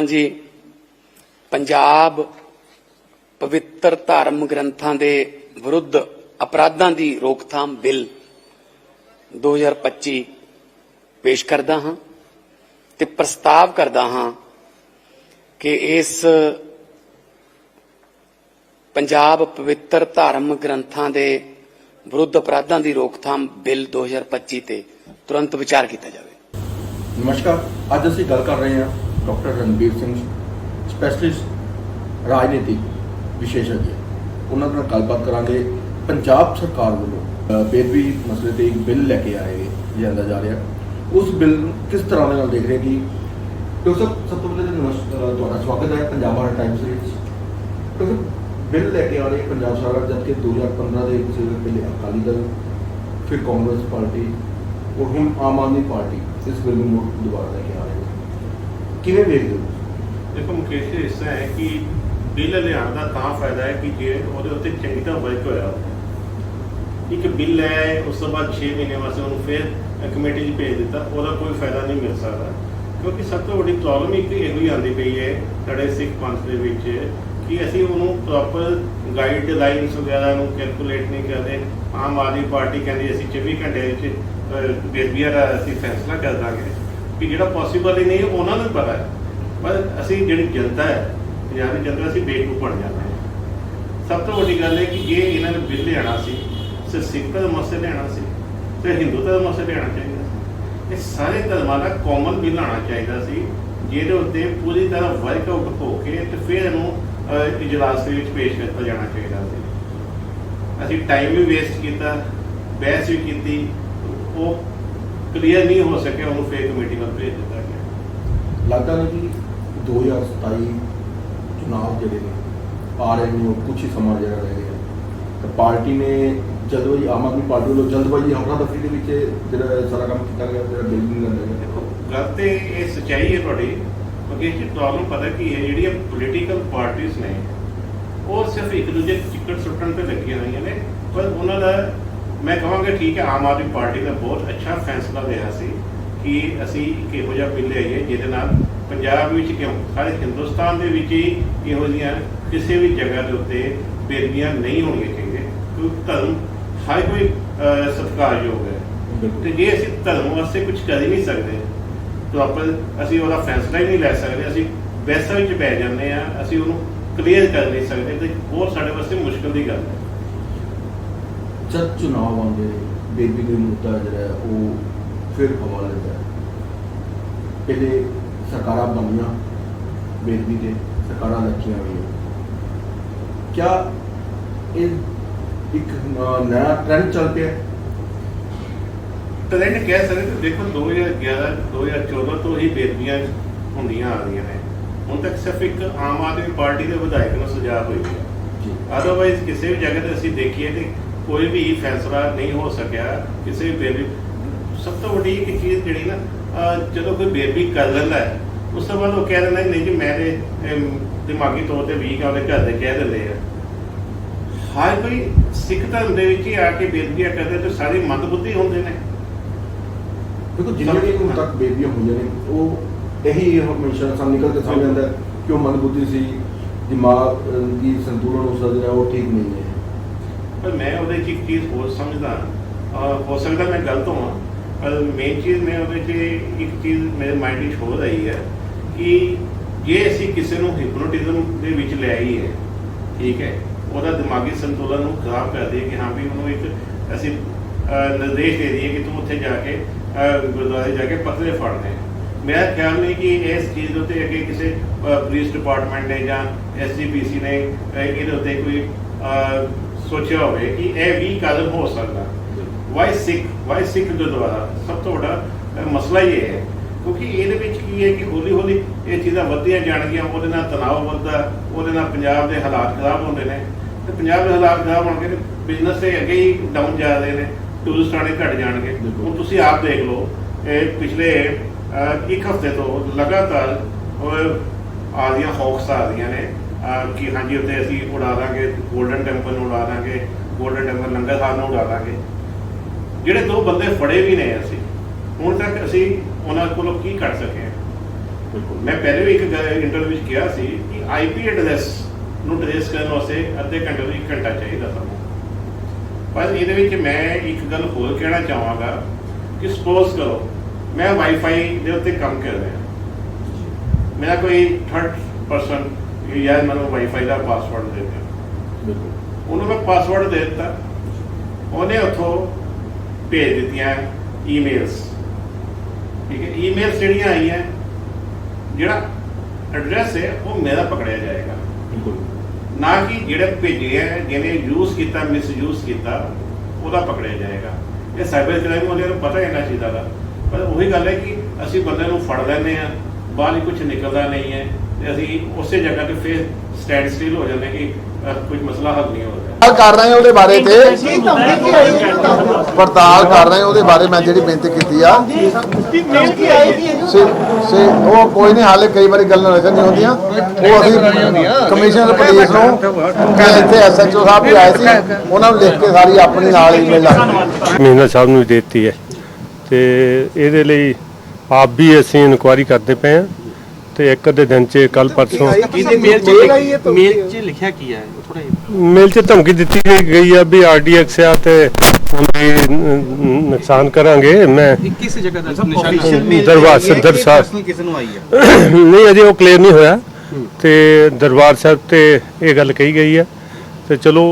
ਸ਼੍ਰੀਮਾਨ ਜੀ ਪੰਜਾਬ ਪਵਿੱਤਰ ਧਾਰਮ ਗ੍ਰੰਥਾਂ ਦੇ ਵਿਰੁੱਧ ਅਪਰਾਧਾਂ ਦੀ ਰੋਕਥਾਮ ਬਿੱਲ 2025 ਪੇਸ਼ ਕਰਦਾ ਹਾਂ ਤੇ ਪ੍ਰਸਤਾਵ ਕਰਦਾ ਹਾਂ ਕਿ ਇਸ ਪੰਜਾਬ ਪਵਿੱਤਰ ਧਾਰਮ ਗ੍ਰੰਥਾਂ ਦੇ ਵਿਰੁੱਧ ਅਪਰਾਧਾਂ ਦੀ ਰੋਕਥਾਮ ਬਿੱਲ 2025 ਤੇ ਤੁਰੰਤ ਵਿਚਾਰ ਕੀਤਾ ਜਾਵੇ। ਨਮਸਕਾਰ। ਅੱਜ ਅਸੀਂ ਗੱਲ ਕਰ ਰਹੇ ਹਾਂ ਡਾਕਟਰ ਰਣਬੀਰ ਸਿੰਘ ਸਪੈਸ਼ਲਿਸਟ ਰਾਜਨੀਤੀ ਵਿਸ਼ੇਸ਼জ্ञ ਉਹਨਾਂ ਨਾਲ ਗੱਲਬਾਤ ਕਰਾਂਗੇ। ਪੰਜਾਬ ਸਰਕਾਰ ਵੱਲੋਂ ਬੇਦਬੀ ਮਸਲੇ ਤੇ ਇੱਕ ਬਿੱਲ ਲੈ ਕੇ ਆਏ ਜਾਂਦਾ ਜਾ ਰਿਹਾ। ਉਸ ਬਿੱਲ ਨੂੰ ਕਿਸ ਤਰ੍ਹਾਂ ਦੇ ਨਾਲ ਦੇਖ ਰਹੇ ਕਿ ਡਾਕਟਰ ਸਭ ਤੋਂ ਪਹਿਲਾਂ ਤਾਂ ਤੁਹਾਡਾ ਸਵਾਗਤ ਹੈ ਪੰਜਾਬ ਹਰ ਟਾਈਮਸ ਵਿੱਚ। ਡਾਕਟਰ ਬਿੱਲ ਲੈ ਕੇ ਆ ਰਹੀ ਪੰਜਾਬ ਸਰਕਾਰ ਜਦ ਕਿ 2015 ਦੇ ਵਿੱਚ ਪਹਿਲੇ ਅਕਾਲੀ ਦਲ, ਫਿਰ ਕਾਂਗਰਸ ਪਾਰਟੀ, ਔਰ ਹੁਣ ਆਮ ਆਦਮੀ ਪਾਰਟੀ ਇਸ ਬਿੱਲ ਨੂੰ ਮੁੜ ਦੁਬਾਰਾ ਲੈ ਕਿਵੇਂ ਵੇਖਦੇ ਹੋ? ਦੇਖੋ ਮੁਕੇਸ਼ ਜੀ ਇਸ ਤਰ੍ਹਾਂ ਹੈ ਕਿ ਬਿੱਲ ਲਿਆਉਣ ਦਾ ਤਾਂ ਫਾਇਦਾ ਹੈ ਕਿ ਜੇ ਉਹਦੇ ਉੱਤੇ ਚੰਗੀ ਤਰ੍ਹਾਂ ਵਰਕ ਹੋਇਆ ਇੱਕ ਬਿੱਲ ਹੈ ਉਸ ਤੋਂ ਬਾਅਦ 6 ਮਹੀਨੇ ਵਾਸਤੇ ਉਹਨੂੰ ਫਿਰ ਕਮੇਟੀ 'ਚ ਭੇਜ ਦਿੱਤਾ ਉਹਦਾ ਕੋਈ ਫਾਇਦਾ ਨਹੀਂ ਮਿਲ ਸਕਦਾ। ਕਿਉਂਕਿ ਸਭ ਤੋਂ ਵੱਡੀ ਪ੍ਰੋਬਲਮ ਇੱਕ ਇਹੋ ਹੀ ਆਉਂਦੀ ਪਈ ਹੈ ਸਾਡੇ ਸਿੱਖ ਪੰਥ ਦੇ ਵਿੱਚ ਕਿ ਅਸੀਂ ਉਹਨੂੰ ਪ੍ਰੋਪਰ ਗਾਈਡਲਾਈਨਸ ਵਗੈਰਾ ਨੂੰ ਕੈਲਕੂਲੇਟ ਨਹੀਂ ਕਰਦੇ। ਆਮ ਆਦਮੀ ਪਾਰਟੀ ਕਹਿੰਦੀ ਅਸੀਂ 24 ਘੰਟੇ ਵਿੱਚ ਅਹ, ਦਾ ਅਸੀਂ ਫੈਸਲਾ ਕਰ ਦਾਂਗੇ। ਵੀ ਜਿਹੜਾ ਪੋਸੀਬਲ ਹੀ ਨਹੀਂ, ਉਹਨਾਂ ਨੂੰ ਪਤਾ ਹੈ। ਪਰ ਅਸੀਂ ਜਿਹੜੀ ਜਨਤਾ ਹੈ, ਪੰਜਾਬ ਦੀ ਜਨਤਾ, ਅਸੀਂ ਬੇਵਕੂਫ ਬਣ ਜਾਂਦੇ ਹਾਂ। ਸਭ ਤੋਂ ਵੱਡੀ ਗੱਲ ਹੈ ਕਿ ਜੇ ਇਹਨਾਂ ਨੇ ਬਿੱਲ ਲਿਆਣਾ ਸੀ ਸਿਰ ਸਿੱਖ ਦਾ ਵਾਸਤੇ ਲਿਆਣਾ ਸੀ ਤੇ ਹਿੰਦੂ ਦਾ ਵਾਸਤੇ ਲਿਆਣਾ ਚਾਹੀਦਾ ਸੀ। ਇਹ ਸਾਰੇ ਧਰਮਾਂ ਦਾ ਕਾਮਨ ਬਿੱਲ ਆਉਣਾ ਚਾਹੀਦਾ ਸੀ, ਜਿਹਦੇ ਉੱਤੇ ਪੂਰੀ ਤਰ੍ਹਾਂ ਵਰਕਆਊਟ ਹੋ ਕੇ ਤੇ ਫਿਰ ਇਹਨੂੰ ਇਜਲਾਸ ਦੇ ਵਿੱਚ ਪੇਸ਼ ਕੀਤਾ ਜਾਣਾ ਚਾਹੀਦਾ ਸੀ। ਅਸੀਂ ਟਾਈਮ ਵੀ ਵੇਸਟ ਕੀਤਾ, ਬਹਿਸ ਵੀ ਕੀਤੀ, ਉਹ ਕਲੀਅਰ ਨਹੀਂ ਹੋ ਸਕਿਆ ਉਹਨੂੰ ਫੇਰ ਕਮੇਟੀ ਵੱਲ ਭੇਜ ਦਿੱਤਾ ਗਿਆ। ਲੱਗਦਾ ਨਹੀਂ ਕਿ 2027 ਚੁਣਾਵ ਜਿਹੜੇ ਨੇ ਆ ਰਹੇ ਨੇ ਉਹ ਕੁਝ ਹੀ ਸਮਾਂ ਜਿਹੜਾ ਰਹਿ ਗਿਆ। ਤਾਂ ਪਾਰਟੀ ਨੇ ਜਲਦਬਾਜ਼ੀ ਆਮ ਆਦਮੀ ਪਾਰਟੀ ਵੱਲੋਂ ਜਲਦਬਾਜ਼ੀ ਹਮਲਾ ਦਫਰੀ ਦੇ ਵਿੱਚ ਜਿਹੜਾ ਸਾਰਾ ਕੰਮ ਕੀਤਾ ਗਿਆ ਜਿਹੜਾ ਬਿੱਲ ਨਹੀਂ ਲੈਂਦਾ ਗਿਆ ਦੇਖੋ ਗੱਲ ਤੇ ਇਹ ਸੱਚਾਈ ਹੈ ਤੁਹਾਡੀ ਕਿਉਂਕਿ 'ਚ ਪ੍ਰੋਬਲਮ ਪਤਾ ਕੀ ਹੈ ਜਿਹੜੀਆਂ ਪੋਲੀਟੀਕਲ ਪਾਰਟੀਆਂ ਨੇ ਉਹ ਸਿਰਫ ਇੱਕ ਦੂਜੇ ਚਿੱਕੜ ਸੁੱਟਣ ਤੇ ਲੱਗੀਆਂ ਹੋਈਆਂ ਨੇ ਪਰ ਉਹਨਾਂ ਦਾ ਮੈਂ ਕਹਾਂਗਾ ਠੀਕ ਹੈ ਆਮ ਆਦਮੀ ਪਾਰਟੀ ਦਾ ਬਹੁਤ ਅੱਛਾ ਫੈਸਲਾ ਲਿਆ ਸੀ ਕਿ ਅਸੀਂ ਇੱਕ ਇਹੋ ਜਿਹਾ ਬਿੱਲ ਲਿਆਈਏ ਜਿਹਦੇ ਨਾਲ ਪੰਜਾਬ ਵਿੱਚ ਕਿਉਂ ਸਾਰੇ ਹਿੰਦੁਸਤਾਨ ਦੇ ਵਿੱਚ ਹੀ ਇਹੋ ਜਿਹੀਆਂ ਕਿਸੇ ਵੀ ਜਗ੍ਹਾ ਦੇ ਉੱਤੇ ਬੇਦਬੀਆਂ ਨਹੀਂ ਹੋਣੀਆਂ ਚਾਹੀਦੀਆਂ। ਕਿਉਂਕਿ ਧਰਮ ਹਰ ਕੋਈ ਸਤਿਕਾਰਯੋਗ ਹੈ। ਤੇ ਜੇ ਅਸੀਂ ਧਰਮ ਵਾਸਤੇ ਕੁਝ ਕਰ ਹੀ ਨਹੀਂ ਸਕਦੇ ਤਾਂ ਆਪਾਂ ਅਸੀਂ ਉਹਦਾ ਫੈਸਲਾ ਹੀ ਨਹੀਂ ਲੈ ਸਕਦੇ। ਅਸੀਂ ਵੈਸਾ ਵਿੱਚ ਪੈ ਜਾਂਦੇ ਆ ਅਸੀਂ ਉਹਨੂੰ ਕਲੀਅਰ ਕਰ ਨਹੀਂ ਸਕਦੇ। ਤੇ ਬਹੁਤ ਸਾਡੇ ਵਾਸਤੇ ਮੁਸ਼ਕਲ ਦੀ ਗੱਲ ਹੈ। ਜਦ ਚੁਣਾਵ ਆਉਂਦੇ ਬੇਬੀ ਦੇ ਮੁੱਦਾ ਜਿਹੜਾ ਉਹ ਫਿਰ ਹਵਾ ਲੈਂਦਾ ਪਹਿਲੇ ਸਰਕਾਰਾਂ ਬਣੀਆਂ ਬੇਬੀ ਦੇ ਸਰਕਾਰਾਂ ਲੱਗੀਆਂ ਹੋਈਆਂ। ਕਿਆ ਇਹ ਇੱਕ ਨ- ਨया ਟ੍ਰੈਂਡ ਚੱਲ ਪਿਆ? ਟ੍ਰੈਂਡ ਕਹਿ ਸਕਦੇ ਤੇ ਦੇਖੋ 2011 2014 ਤੋਂ ਹੀ ਬੇਦਬੀਆਂ ਹੁੰਦੀਆਂ ਆ ਰਹੀਆਂ ਨੇ। ਹੁਣ ਤੱਕ ਸਿਰਫ ਇੱਕ ਆਮ ਆਦਮੀ ਪਾਰਟੀ ਦੇ ਵਿਧਾਇਕ ਨੂੰ ਸਜ਼ਾ ਹੋਈ ਹੈ। ਜੀ। ਅਦਰਵਾਈਜ਼ ਕਿਸੇ ਵੀ ਜਗ੍ਹਾ ਤੇ ਅਸੀਂ ਦੇਖੀਏ ਤੇ ਕੋਈ ਵੀ ਫੈਸਲਾ ਨਹੀਂ ਹੋ ਸਕਿਆ, ਕਿਸੇ ਬੇਬੀ ਸਭ ਤੋਂ ਵੱਡੀ ਇੱਕ ਚੀਜ਼ ਜਿਹੜੀ ਨਾ ਜਦੋਂ ਕੋਈ ਬੇਬੀ ਕਰ ਲੈਂਦਾ ਹੈ, ਉਸ ਤੋਂ ਬਾਅਦ ਉਹ ਕਹਿ ਦਿੰਦਾ ਨਹੀਂ ਜੀ, ਮੈਂ ਦਿਮਾਗੀ ਤੌਰ ਤੇ ਵੀਕ ਆ ਉਹਦੇ ਘਰ ਦੇ ਕਹਿ ਦਿੰਦੇ ਆ। ਹਰ ਕੋਈ ਸਿੱਖ ਧਰਮ ਦੇ ਵਿੱਚ ਹੀ ਆ ਕੇ ਬੇਦਬੀਆਂ ਕਰਦੇ ਤੇ ਸਾਰੇ ਮੰਦਬੁੱਧੀ ਹੁੰਦੇ ਨੇ। ਦੇਖੋ, ਜਿੰਨੀਆਂ ਹੁਣ ਤੱਕ ਬੇਬੀਆਂ ਹੋਈਆਂ ਨੇ, ਉਹ ਇਹੀ ਹਮੇਸ਼ਾ ਸਾਹਮਣੇ ਨਿਕਲ ਕੇ ਸਾਹਮਣੇ ਆਉਂਦਾ ਕਿ ਉਹ ਮਨਬੁੱਧੀ ਸੀ, ਦਿਮਾਗ ਦੀ ਸੰਤੁਲਨ ਉਸ ਦਾ ਜਿਹੜਾ ਉਹ ਠੀਕ ਨਹੀਂ ਹੈ। ਪਰ ਮੈਂ ਉਹਦੇ 'ਚ ਇੱਕ ਚੀਜ਼ ਹੋਰ ਸਮਝਦਾ ਅਹ ਹੋ ਸਕਦਾ ਮੈਂ ਗਲਤ ਹੋਵਾਂ, ਪਰ ਮੇਨ ਚੀਜ਼ ਮੈਂ ਉਹਦੇ 'ਚ ਇੱਕ ਚੀਜ਼ ਮੇਰੇ ਮਾਈਂਡ ਵਿੱਚ ਹੋ ਰਹੀ ਹੈ ਕਿ ਜੇ ਅਸੀਂ ਕਿਸੇ ਨੂੰ ਹਿਪਨੋਟਿਜ਼ਮ ਦੇ ਵਿੱਚ ਲੈ ਹੈ ਠੀਕ ਹੈ, ਉਹਦਾ ਦਿਮਾਗੀ ਸੰਤੁਲਨ ਨੂੰ ਖਰਾਬ ਕਰ ਦਈਏ ਕਿ ਹਾਂ ਵੀ ਉਹਨੂੰ ਇੱਕ ਅਸੀਂ ਨਿਰਦੇਸ਼ ਦੇ ਦਈਏ ਕਿ ਤੂੰ ਉੱਥੇ ਜਾ ਕੇ ਗੁਰਦੁਆਰੇ ਜਾ ਕੇ ਪਤਲੇ ਫੜਨੇ ਮੇਰਾ ਖਿਆਲ ਨਹੀਂ ਕਿ ਇਸ ਚੀਜ਼ ਦੇ ਉੱਤੇ ਅੱਗੇ ਕਿਸੇ ਪੁਲਿਸ ਡਿਪਾਰਟਮੈਂਟ ਨੇ ਜਾਂ ਐਸਜੀਪੀਸੀ ਨੇ ਇਹਦੇ ਉੱਤੇ ਕੋਈ ਸੋਚਿਆ ਹੋਵੇ ਕਿ ਇਹ ਵੀ ਕਾਰਨ ਹੋ ਸਕਦਾ। ਵਾਈ ਸਿੱਖ ਵਾਈ ਸਿੱਖ ਗੁਰਦੁਆਰਾ ਸਭ ਤੋਂ ਵੱਡਾ ਮਸਲਾ ਇਹ ਹੈ ਕਿਉਂਕਿ ਇਹਦੇ ਵਿੱਚ ਕੀ ਹੈ ਕਿ ਹੌਲੀ ਹੌਲੀ ਇਹ ਚੀਜ਼ਾਂ ਵੱਧਦੀਆਂ ਜਾਣਗੀਆਂ ਉਹਦੇ ਨਾਲ ਤਣਾਅ ਵੱਧਦਾ ਉਹਦੇ ਨਾਲ ਪੰਜਾਬ ਦੇ ਹਾਲਾਤ ਖਰਾਬ ਹੁੰਦੇ ਨੇ। ਤੇ ਪੰਜਾਬ ਦੇ ਹਾਲਾਤ ਖਰਾਬ ਹੋਣਗੇ ਤੇ ਬਿਜ਼ਨਸ ਤੇ ਅੱਗੇ ਹੀ ਡਾਊਨ ਜਾ ਰਹੇ ਨੇ ਟੂਰਿਸਟ ਆਣੇ ਘਟ ਜਾਣਗੇ। ਹੁਣ ਤੁਸੀਂ ਆਪ ਦੇਖ ਲਓ ਇਹ ਪਿਛਲੇ ਇੱਕ ਹਫ਼ਤੇ ਤੋਂ ਲਗਾਤਾਰ ਉਹ ਆ ਰਹੀਆਂ ਹੌਕਸ ਆ ਰਹੀਆਂ ਨੇ। ਕਿ ਹਾਂਜੀ ਉੱਥੇ ਅਸੀਂ ਉਡਾ ਦਾਂਗੇ 골ਡਨ ਟੈਂਪਲ ਨੂੰ ਉਡਾ ਦਾਂਗੇ 골ਡਨ ਟੈਂਪਲ ਲੰਗਰ ਖਾਨ ਨੂੰ ਉਡਾ ਦਾਂਗੇ। ਜਿਹੜੇ ਦੋ ਬੰਦੇ ਫੜੇ ਵੀ ਨੇ ਅਸੀਂ ਹੁਣ ਤੱਕ ਅਸੀਂ ਉਹਨਾਂ ਕੋਲੋਂ ਕੀ ਕੱਢ ਸਕੇ ਹਾਂ? ਬਿਲਕੁਲ। ਮੈਂ ਪਹਿਲੇ ਵੀ ਇੱਕ ਇੰਟਰਵਿਊ ਵਿੱਚ ਕਿਹਾ ਸੀ ਕਿ ਆਈਪੀ ਐਡਰੈਸ ਨੂੰ ਟ੍ਰੇਸ ਕਰਨ ਵਾਸਤੇ ਅੱਧੇ ਘੰਟੇ ਤੋਂ ਇੱਕ ਘੰਟਾ ਚਾਹੀਦਾ ਸਾਨੂੰ। ਪਰ ਇਹਦੇ ਵਿੱਚ ਮੈਂ ਇੱਕ ਗੱਲ ਹੋਰ ਕਹਿਣਾ ਚਾਹਾਂਗਾ ਕਿ ਸਪੋਜ਼ ਕਰੋ ਮੈਂ ਵਾਈਫਾਈ ਦੇ ਉੱਤੇ ਕੰਮ ਕਰ ਰਿਹਾ। ਮੇਰਾ ਕੋਈ ਥਰਡ ਪਰਸਨ ਯਾਰ ਮੈਨੂੰ ਵਾਈਫਾਈ ਦਾ ਪਾਸਵਰਡ ਦੇ ਦਿਓ। ਬਿਲਕੁਲ। ਉਹਨੂੰ ਮੈਂ ਪਾਸਵਰਡ ਦੇ ਦਿੱਤਾ। ਉਹਨੇ ਉੱਥੋਂ ਭੇਜ ਦਿੱਤੀਆਂ ਈਮੇਲਸ ਠੀਕ ਹੈ ਈਮੇਲਸ ਜਿਹੜੀਆਂ ਆਈਆਂ ਜਿਹੜਾ ਐਡਰੈਸ ਹੈ ਉਹ ਮੇਰਾ ਪਕੜਿਆ ਜਾਏਗਾ। ਬਿਲਕੁਲ। ਨਾ ਕਿ ਜਿਹੜੇ ਭੇਜੇ ਹੈ ਜਿਹਨੇ ਯੂਜ਼ ਕੀਤਾ ਮਿਸਯੂਜ਼ ਕੀਤਾ ਉਹਦਾ ਪਕੜਿਆ ਜਾਏਗਾ। ਇਹ ਸਾਈਬਰ ਕ੍ਰਾਈਮ ਵਾਲਿਆਂ ਨੂੰ ਪਤਾ ਹੈ ਇਹਨਾਂ ਚੀਜ਼ਾਂ ਦਾ। ਪਰ ਉਹੀ ਗੱਲ ਹੈ ਕਿ ਅਸੀਂ ਬੰਦੇ ਨੂੰ ਫੜ ਲੈਂਦੇ ਆ ਬਾਹਰ ਹੀ ਕੁਝ ਨਿਕਲਦਾ ਨਹੀਂ ਹੈ। ਤੇ ਅਸੀਂ ਉਸੇ ਜਗ੍ਹਾ ਤੇ ਫਿਰ ਸਟੈਂਡ ਸਟਿਲ ਹੋ ਜਾਂਦੇ ਕਿ ਅਹ, ਕੋਈ ਮਸਲਾ ਹੱਲ ਨਹੀਂ ਹੋ ਰਿਹਾ ਪੜਤਾਲ ਕਰ ਰਹੇ ਹਾਂ ਉਹਦੇ ਬਾਰੇ ਤੇ। ਪੜਤਾਲ ਕਰ ਰਹੇ ਹਾਂ ਉਹਦੇ ਬਾਰੇ ਮੈਂ ਜਿਹੜੀ ਬੇਨਤੀ ਕੀਤੀ ਆ। ਸੇ ਸੇ ਉਹ ਕੋਈ ਨਹੀਂ ਹਾਲੇ ਕਈ ਵਾਰੀ ਗੱਲਾਂ ਨਹੀਂ ਹੁੰਦੀਆਂ। ਉਹ ਅਸੀਂ ਕਮਿਸ਼ਨਰ ਪੁਲਿਸ ਨੂੰ ਕਿ ਇੱਥੇ ਐਸਐਚਓ ਸਾਹਿਬ ਵੀ ਆਏ ਸੀ ਉਹਨਾਂ ਨੂੰ ਲਿਖ ਕੇ ਸਾਰੀ ਆਪਣੀ ਨਾਲ ਈਮੇਲ ਲਾ ਮਹਿੰਦਰ ਸਾਹਿਬ ਨੂੰ ਦਿੱਤੀ ਹੈ। ਤੇ ਇਹਦੇ ਲਈ ਆਪ ਵੀ ਅਸੀਂ ਇਨਕੁਆਇਰੀ ਕਰਦੇ ਪਏ ਹਾਂ। ਤੇ ਇੱਕ ਅੱਧੇ ਦਿਨ ਚ ਕੱਲ ਪਰਸੋਂ। ਇਹਦੇ ਮੇਲ ਚ ਮੇਲ ਚ ਲਿਖਿਆ ਕੀ ਹੈ? ਥੋੜਾ ਮੇਲ ਚ ਧਮਕੀ ਦਿੱਤੀ ਗਈ ਆ ਵੀ ਆਰਡੀਐਕਸ ਆ ਤੇ ਉਹਨੇ ਨੁਕਸਾਨ ਕਰਾਂਗੇ। ਮੈਂ ਕਿਸ ਜਗ੍ਹਾ ਦਾ ਨਿਸ਼ਾਨਾ ਦਰਬਾਰ ਸਦਰ ਸਾਹਿਬ ਕਿਸੇ ਨੂੰ ਆਈ ਹੈ ਨਹੀਂ ਅਜੇ ਉਹ ਕਲੀਅਰ ਨਹੀਂ ਹੋਇਆ। ਤੇ ਦਰਬਾਰ ਸਾਹਿਬ ਤੇ ਇਹ ਗੱਲ ਕਹੀ ਗਈ ਹੈ ਤੇ ਚਲੋ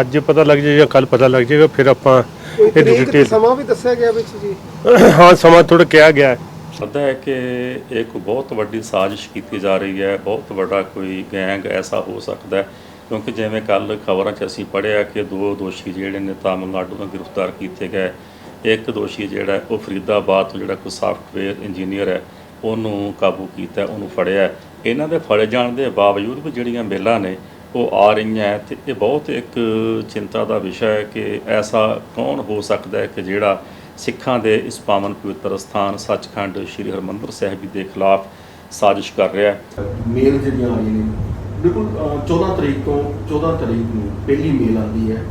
ਅੱਜ ਪਤਾ ਲੱਗ ਜਾਏਗਾ ਕੱਲ ਪਤਾ ਲੱਗ ਜਾਏਗਾ ਫਿਰ ਆਪਾਂ ਇਹਦੀ ਡਿਟੇਲ ਸਮਾਂ ਵੀ ਦੱਸਿਆ ਗਿਆ ਵਿੱਚ ਜੀ। ਹਾਂ ਸਮਾਂ ਥੋੜਾ ਕਿਹਾ ਗਿਆ। ਹੈ ਲੱਗਦਾ ਹੈ ਕਿ ਇੱਕ ਬਹੁਤ ਵੱਡੀ ਸਾਜ਼ਿਸ਼ ਕੀਤੀ ਜਾ ਰਹੀ ਹੈ, ਬਹੁਤ ਵੱਡਾ ਕੋਈ ਗੈਂਗ ਐਸਾ ਹੋ ਸਕਦਾ ਹੈ, ਕਿਉਂਕਿ ਜਿਵੇਂ ਕੱਲ ਖਬਰਾਂ 'ਚ ਅਸੀਂ ਪੜ੍ਹਿਆ ਕਿ ਦੋ ਦੋਸ਼ੀ ਜਿਹੜੇ ਨੇ ਤਾਮਿਲਨਾਡੂ ਤੋਂ ਗ੍ਰਿਫਤਾਰ ਕੀਤੇ ਗਏ। ਇੱਕ ਦੋਸ਼ੀ ਜਿਹੜਾ ਉਹ ਫਰੀਦਾਬਾਦ ਤੋਂ ਜਿਹੜਾ ਕੋਈ ਸਾਫਟਵੇਅਰ ਇੰਜੀਨੀਅਰ ਹੈ, ਉਹਨੂੰ ਕਾਬੂ ਕੀਤਾ, ਉਹਨੂੰ ਫੜਿਆ। ਇਹਨਾਂ ਦੇ ਫੜੇ ਜਾਣ ਦੇ ਬਾਵਜੂਦ ਵੀ ਜਿਹੜੀਆਂ ਮੇਲਾਂ ਨੇ, ਉਹ ਆ ਰਹੀਆਂ ਹੈ ਤੇ ਇਹ ਬਹੁਤ ਇੱਕ ਚਿੰਤਾ ਦਾ ਵਿਸ਼ਾ ਹੈ ਕਿ ਐਸਾ ਕੌਣ ਹੋ ਸਕਦਾ ਹੈ ਕਿ ਜਿਹੜਾ ਸਿੱਖਾਂ ਦੇ ਇਸ ਪਾਵਨ ਪਵਿੱਤਰ ਸਥਾਨ ਸੱਚਖੰਡ ਸ੍ਰੀ ਹਰਿਮੰਦਰ ਸਾਹਿਬ ਜੀ ਦੇ ਖਿਲਾਫ ਸਾਜ਼ਿਸ਼ ਕਰ ਰਿਹਾ ਹੈ। ਮੇਲ ਜਿਹੜੀਆਂ ਆ ਰਹੀਆਂ ਨੇ ਬਿਲਕੁਲ ਅਹ, 14 ਤਰੀਕ ਤੋਂ 14 ਤਰੀਕ ਨੂੰ ਪਹਿਲੀ ਮੇਲ ਆਉਂਦੀ ਹੈ।